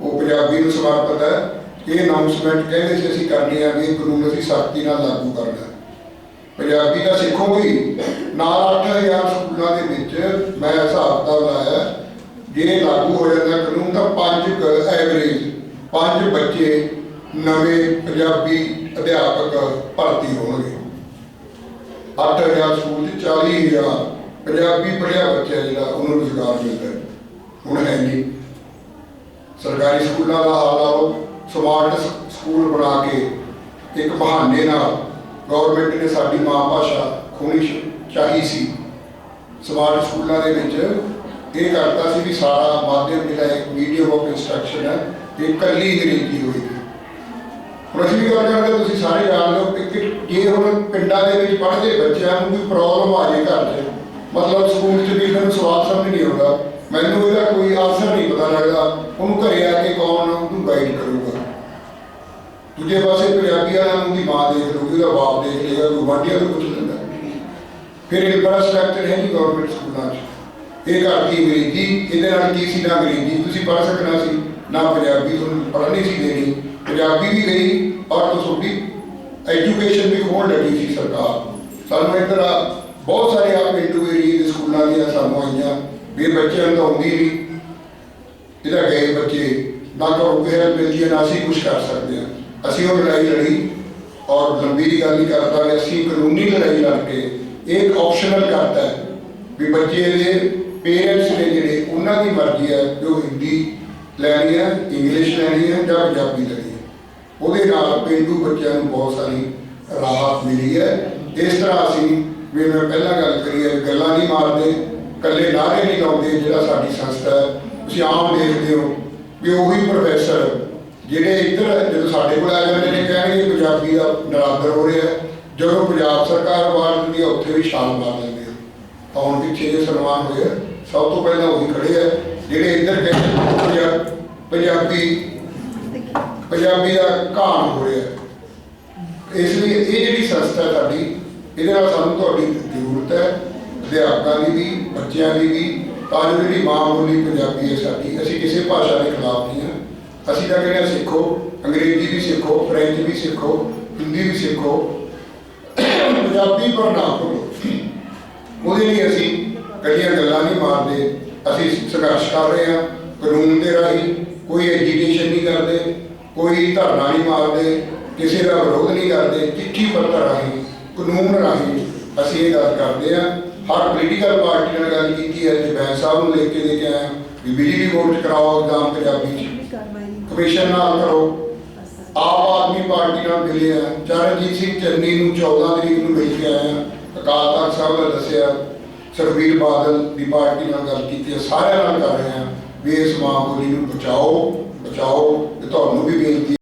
ਉਹ ਪੰਜਾਬੀ ਨੂੰ ਸਮਰਪਿਤ ਹੈ। ਇਹ ਅਨਾਉਂਸਮੈਂਟ ਕਹਿੰਦੇ ਸੀ, ਅਸੀਂ ਕਰਨੀ ਆ ਵੀ ਕਾਨੂੰਨ ਅਸੀਂ ਸਖਤੀ ਨਾਲ ਲਾਗੂ ਕਰਨਾ ਪੰਜਾਬੀ ਦਾ ਸਿੱਖੋਗੇ ਹੀ। ਨਾਲ 8000 ਸਕੂਲਾਂ ਦੇ ਵਿੱਚ ਮੈਂ ਹਿਸਾਬ ਦਾ ਲਾਇਆ, ਜੇ ਲਾਗੂ ਹੋ ਜਾਂਦਾ ਕਾਨੂੰਨ ਤਾਂ ਪੰਜ ਐਵਰੇਜ ਪੰਜ ਬੱਚੇ ਨਵੇਂ ਪੰਜਾਬੀ ਅਧਿਆਪਕ ਭਰਤੀ ਹੋਣਗੇ। 8000 ਸਕੂਲ 'ਚ 40000 ਪੰਜਾਬੀ ਪੜ੍ਹਿਆ ਬੱਚਾ ਜਿਹੜਾ ਉਹਨੂੰ ਰੁਜ਼ਗਾਰ ਮਿਲਦਾ ਹੁਣ ਹੈ ਨਹੀਂ। ਸਰਕਾਰੀ ਸਕੂਲਾਂ ਦਾ ਹਾਲ ਆਓ ਸਮਾਰਟ ਸਕੂਲ ਬਣਾ ਕੇ ਇੱਕ ਬਹਾਨੇ ਨਾਲ ਗਵਰਨਮੈਂਟ ਨੇ ਸਾਡੀ ਮਾਂ ਭਾਸ਼ਾ ਖੋਣੀ ਚਾਹੀ ਸੀ। ਸਮਾਰਟ ਸਕੂਲਾਂ ਦੇ ਵਿੱਚ ਇਹ ਕਰਤਾ ਸੀ ਵੀ ਸਾਰਾ ਮਾਧਿਅਮ ਜਿਹੜਾ ਇੱਕ ਮੀਡੀਅਮ ਆਫ ਇੰਸਟਰਕਸ਼ਨ ਹੈ, ਇਹ ਇਕੱਲੀ ਅੰਗਰੇਜ਼ੀ ਹੋਈ। ਹੁਣ ਅਸੀਂ ਗੱਲ ਕਰਦੇ ਤੁਸੀਂ ਸਾਰੇ ਜਾਣਦੇ ਹੋ ਕਿ ਜੇ ਹੁਣ ਪਿੰਡਾਂ ਦੇ ਵਿੱਚ ਪੜ੍ਹਦੇ ਬੱਚਿਆਂ ਨੂੰ ਕੋਈ ਪ੍ਰੋਬਲਮ ਆ ਜੇ ਘਰ 'ਚ ਮਤਲਬ ਸਕੂਲ 'ਚ ਵੀ ਇਹਨਾਂ ਨੂੰ ਸਵਾਲ ਸਮਝ ਨਹੀਂ ਆਉਂਦਾ। ਮੈਨੂੰ ਇਹਦਾ ਕੋਈ ਆਨਸਰ ਨਹੀਂ ਪਤਾ ਲੱਗਦਾ। ਉਹਨੂੰ ਘਰੇ ਆ ਕੇ ਕੌਣ ਉਹਨੂੰ ਗਾਈਡ ਕਰੂਗਾ। ਦੂਜੇ ਪਾਸੇ ਪੰਜਾਬੀ ਨੂੰ ਦੀ ਮਾਂ ਦੇਖ ਲਊਗੀ, ਉਹਦਾ ਬਾਪ ਦੇਖ ਲੇਗਾ ਕੋਈ ਵਾਢੀਆਂ ਤੋਂ ਪੁੱਛ ਲੈਂਦਾ ਫਿਰ ਇਨਫਰਾਸਟ੍ਰਕਚਰ ਹੈ ਨਹੀਂ ਗਵਰਨਮੈਂਟ ਸਕੂਲਾਂ 'ਚ। ਇਹ ਘਰ ਦੀ ਅੰਗਰੇਜ਼ੀ, ਇਹਦੇ ਨਾਲ ਕੀ ਸੀ ਨਾ ਅੰਗਰੇਜ਼ੀ? ਤੁਸੀਂ ਪੜ੍ਹ ਸਕਣਾ ਸੀ। ਨਾ ਪੰਜਾਬੀ, ਤੁਹਾਨੂੰ ਪੜ੍ਹਨੀ ਸੀ ਦੇਣੀ। ਪੰਜਾਬੀ ਵੀ ਗਈ ਔਰ ਤੁਹਾਡੀ ਐਜੂਕੇਸ਼ਨ ਵੀ ਖੋਣ ਲੱਗੀ ਸੀ ਸਰਕਾਰ ਸਾਨੂੰ ਇੱਧਰ ਆ, ਬਹੁਤ ਸਾਰੇ ਆਪ ਪਿੰਡੂ ਦੇ ਸਕੂਲਾਂ ਦੀਆਂ ਸਾਨੂੰ ਆਈਆਂ, ਵੀ ਇਹ ਬੱਚਿਆਂ ਨੂੰ ਆਉਂਦੀ ਨਹੀਂ। ਇਹਦਾ ਗਏ ਬੱਚੇ, ਨਾ ਤੁਹਾਨੂੰ ਕੋਈ help ਮਿਲਦੀ ਹੈ ਨਾ ਅਸੀਂ ਕੁਝ ਕਰ ਸਕਦੇ ਹਾਂ ਅਸੀਂ ਉਹ ਲੜਾਈ ਲੜੀ, ਔਰ ਲੰਬੀ ਦੀ ਗੱਲ ਨਹੀਂ ਕਰਦਾ ਕਿ ਅਸੀਂ ਕਾਨੂੰਨੀ ਲੜਾਈ ਲੜ ਕੇ ਇਹ ਇੱਕ ਆਪਸ਼ਨਲ ਕਰਤਾ ਹੈ ਵੀ ਬੱਚੇ ਦੇ ਪੇਰੈਂਟਸ ਨੇ ਜਿਹੜੇ, ਉਹਨਾਂ ਦੀ ਮਰਜ਼ੀ ਹੈ ਕਿ ਉਹ ਹਿੰਦੀ ਲੈਣੀ ਹੈ ਇੰਗਲਿਸ਼ ਲੈਣੀ ਹੈ ਜਾਂ ਪੰਜਾਬੀ ਲੈਣੀ ਉਹਦੇ ਨਾਲ ਪੇਂਡੂ ਬੱਚਿਆਂ ਨੂੰ ਬਹੁਤ ਸਾਰੀ ਰਾਹਤ ਮਿਲੀ ਹੈ। ਇਸ ਤਰ੍ਹਾਂ ਅਸੀਂ ਵੀ ਮੈਂ ਪਹਿਲਾਂ ਗੱਲ ਕਰੀ ਹੈ, ਗੱਲਾਂ ਨਹੀਂ ਮਾਰਦੇ ਕੱਲੇ ਨਾਰੇ ਨਹੀਂ ਲਾਉਂਦੇ ਜਿਹੜਾ ਸਾਡੀ ਸੰਸਥਾ ਹੈ। ਤੁਸੀਂ ਆਮ ਦੇਖਦੇ ਹੋ ਵੀ ਉਹੀ ਪ੍ਰੋਫੈਸਰ ਜਿਹੜੇ ਇੱਧਰ ਜਦੋਂ ਸਾਡੇ ਕੋਲ ਆ ਜਾਂਦੇ ਨੇ, ਕਹਿਣਗੇ ਪੰਜਾਬੀ ਦਾ ਨਰਾਦਰ ਹੋ ਰਿਹਾ ਜਦੋਂ ਪੰਜਾਬ ਸਰਕਾਰ ਆਵਾਜ਼ ਦਿੰਦੀ ਹੈ, ਉੱਥੇ ਵੀ ਛਾਲ ਮਾਰ ਦਿੰਦੇ ਆ। ਤਾਂ ਹੁਣ ਪਿੱਛੇ ਸਨਮਾਨ ਹੋਇਆ, ਸਭ ਤੋਂ ਪਹਿਲਾਂ ਉਹੀ ਖੜੇ ਆ। ਜਿਹੜੇ ਇੱਧਰ ਕਹਿੰਦੇ ਪੰਜਾ- ਪੰਜਾਬੀ ਪੰਜਾਬੀ ਦਾ ਘਾਣ ਹੋ ਰਿਹਾ ਇਸ ਲਈ ਇਹ ਜਿਹੜੀ ਸੰਸਥਾ ਹੈ ਸਾਡੀ ਇਹਦੇ ਨਾਲ ਸਾਨੂੰ ਤੁਹਾਡੀ ਜ਼ਰੂਰਤ ਹੈ, ਅਧਿਆਪਕਾਂ ਦੀ ਵੀ, ਬੱਚਿਆਂ ਦੀ ਵੀ, ਤਾਂ ਜੋ ਜਿਹੜੀ ਮਾਂ ਬੋਲੀ ਪੰਜਾਬੀ ਹੈ ਸਾਡੀ, ਅਸੀਂ ਕਿਸੇ ਭਾਸ਼ਾ ਦੇ ਖਿਲਾਫ ਨਹੀਂ ਹਾਂ। ਅਸੀਂ ਤਾਂ ਕਹਿੰਦੇ ਹਾਂ ਸਿੱਖੋ, ਅੰਗਰੇਜ਼ੀ ਵੀ ਸਿੱਖੋ, ਫ੍ਰੈਂਚ ਵੀ ਸਿੱਖੋ, ਹਿੰਦੀ ਵੀ ਸਿੱਖੋ। ਪੰਜਾਬੀ ਪਰ ਨਾ ਭੁੱਲੋ ਉਹਦੇ ਲਈ ਅਸੀਂ ਕੱਢੀਆਂ ਗੱਲਾਂ ਨਹੀਂ ਮਾਰਦੇ, ਅਸੀਂ ਸੰਘਰਸ਼ ਕਰ ਰਹੇ ਹਾਂ, ਕਾਨੂੰਨ ਦੇ ਰਾਹੀਂ ਕੋਈ ਐਜੀਟੇਸ਼ਨ ਨਹੀਂ ਕਰਦੇ। ਕੋਈ ਧਰਨਾ ਨਹੀਂ ਮਾਰਦੇ ਕਿਸੇ ਦਾ ਵਿਰੋਧ ਨਹੀਂ ਕਰਦੇ ਚਿੱਠੀ ਪੱਤਰ ਰਾਹੀਂ ਕਾਨੂੰਨ ਰਾਹੀਂ ਅਸੀਂ ਇਹ ਗੱਲ ਕਰਦੇ ਹਾਂ। ਹਰ ਪੋਲੀਟੀਕਲ ਪਾਰਟੀ ਨਾਲ ਗੱਲ ਕੀਤੀ ਹੈ ਬੈਂਸ ਸਾਹਿਬ ਨੂੰ ਲੈ ਕੇ ਦੇ ਕੇ ਆਏ ਹਾਂ ਵੀ ਬਿਜਲੀ 'ਚ ਕਰਾਓ ਐਗਜ਼ਾਮ ਪੰਜਾਬੀ 'ਚ ਕਮਿਸ਼ਨ ਨਾਲ ਕਰੋ। ਆਮ ਆਦਮੀ ਪਾਰਟੀ ਨਾਲ ਮਿਲੇ ਆ ਚਰਨਜੀਤ ਸਿੰਘ ਚੰਨੀ ਨੂੰ 14 ਤਰੀਕ ਨੂੰ ਮਿਲ ਕੇ ਆਏ ਆ ਅਕਾਲ ਤਖਤ ਸਾਹਿਬ ਨੇ ਦੱਸਿਆ ਸੁਖਬੀਰ ਬਾਦਲ ਦੀ ਪਾਰਟੀ ਨਾਲ ਗੱਲ ਕੀਤੀ ਹੈ। ਸਾਰਿਆਂ ਨਾਲ ਕਰ ਰਹੇ ਆ ਵੀ ਇਸ ਮਾਂ ਬੋਲੀ ਨੂੰ ਬਚਾਓ। ਬਚਾਓ ਤੇ ਤੁਹਾਨੂੰ ਵੀ ਬੇਨਤੀ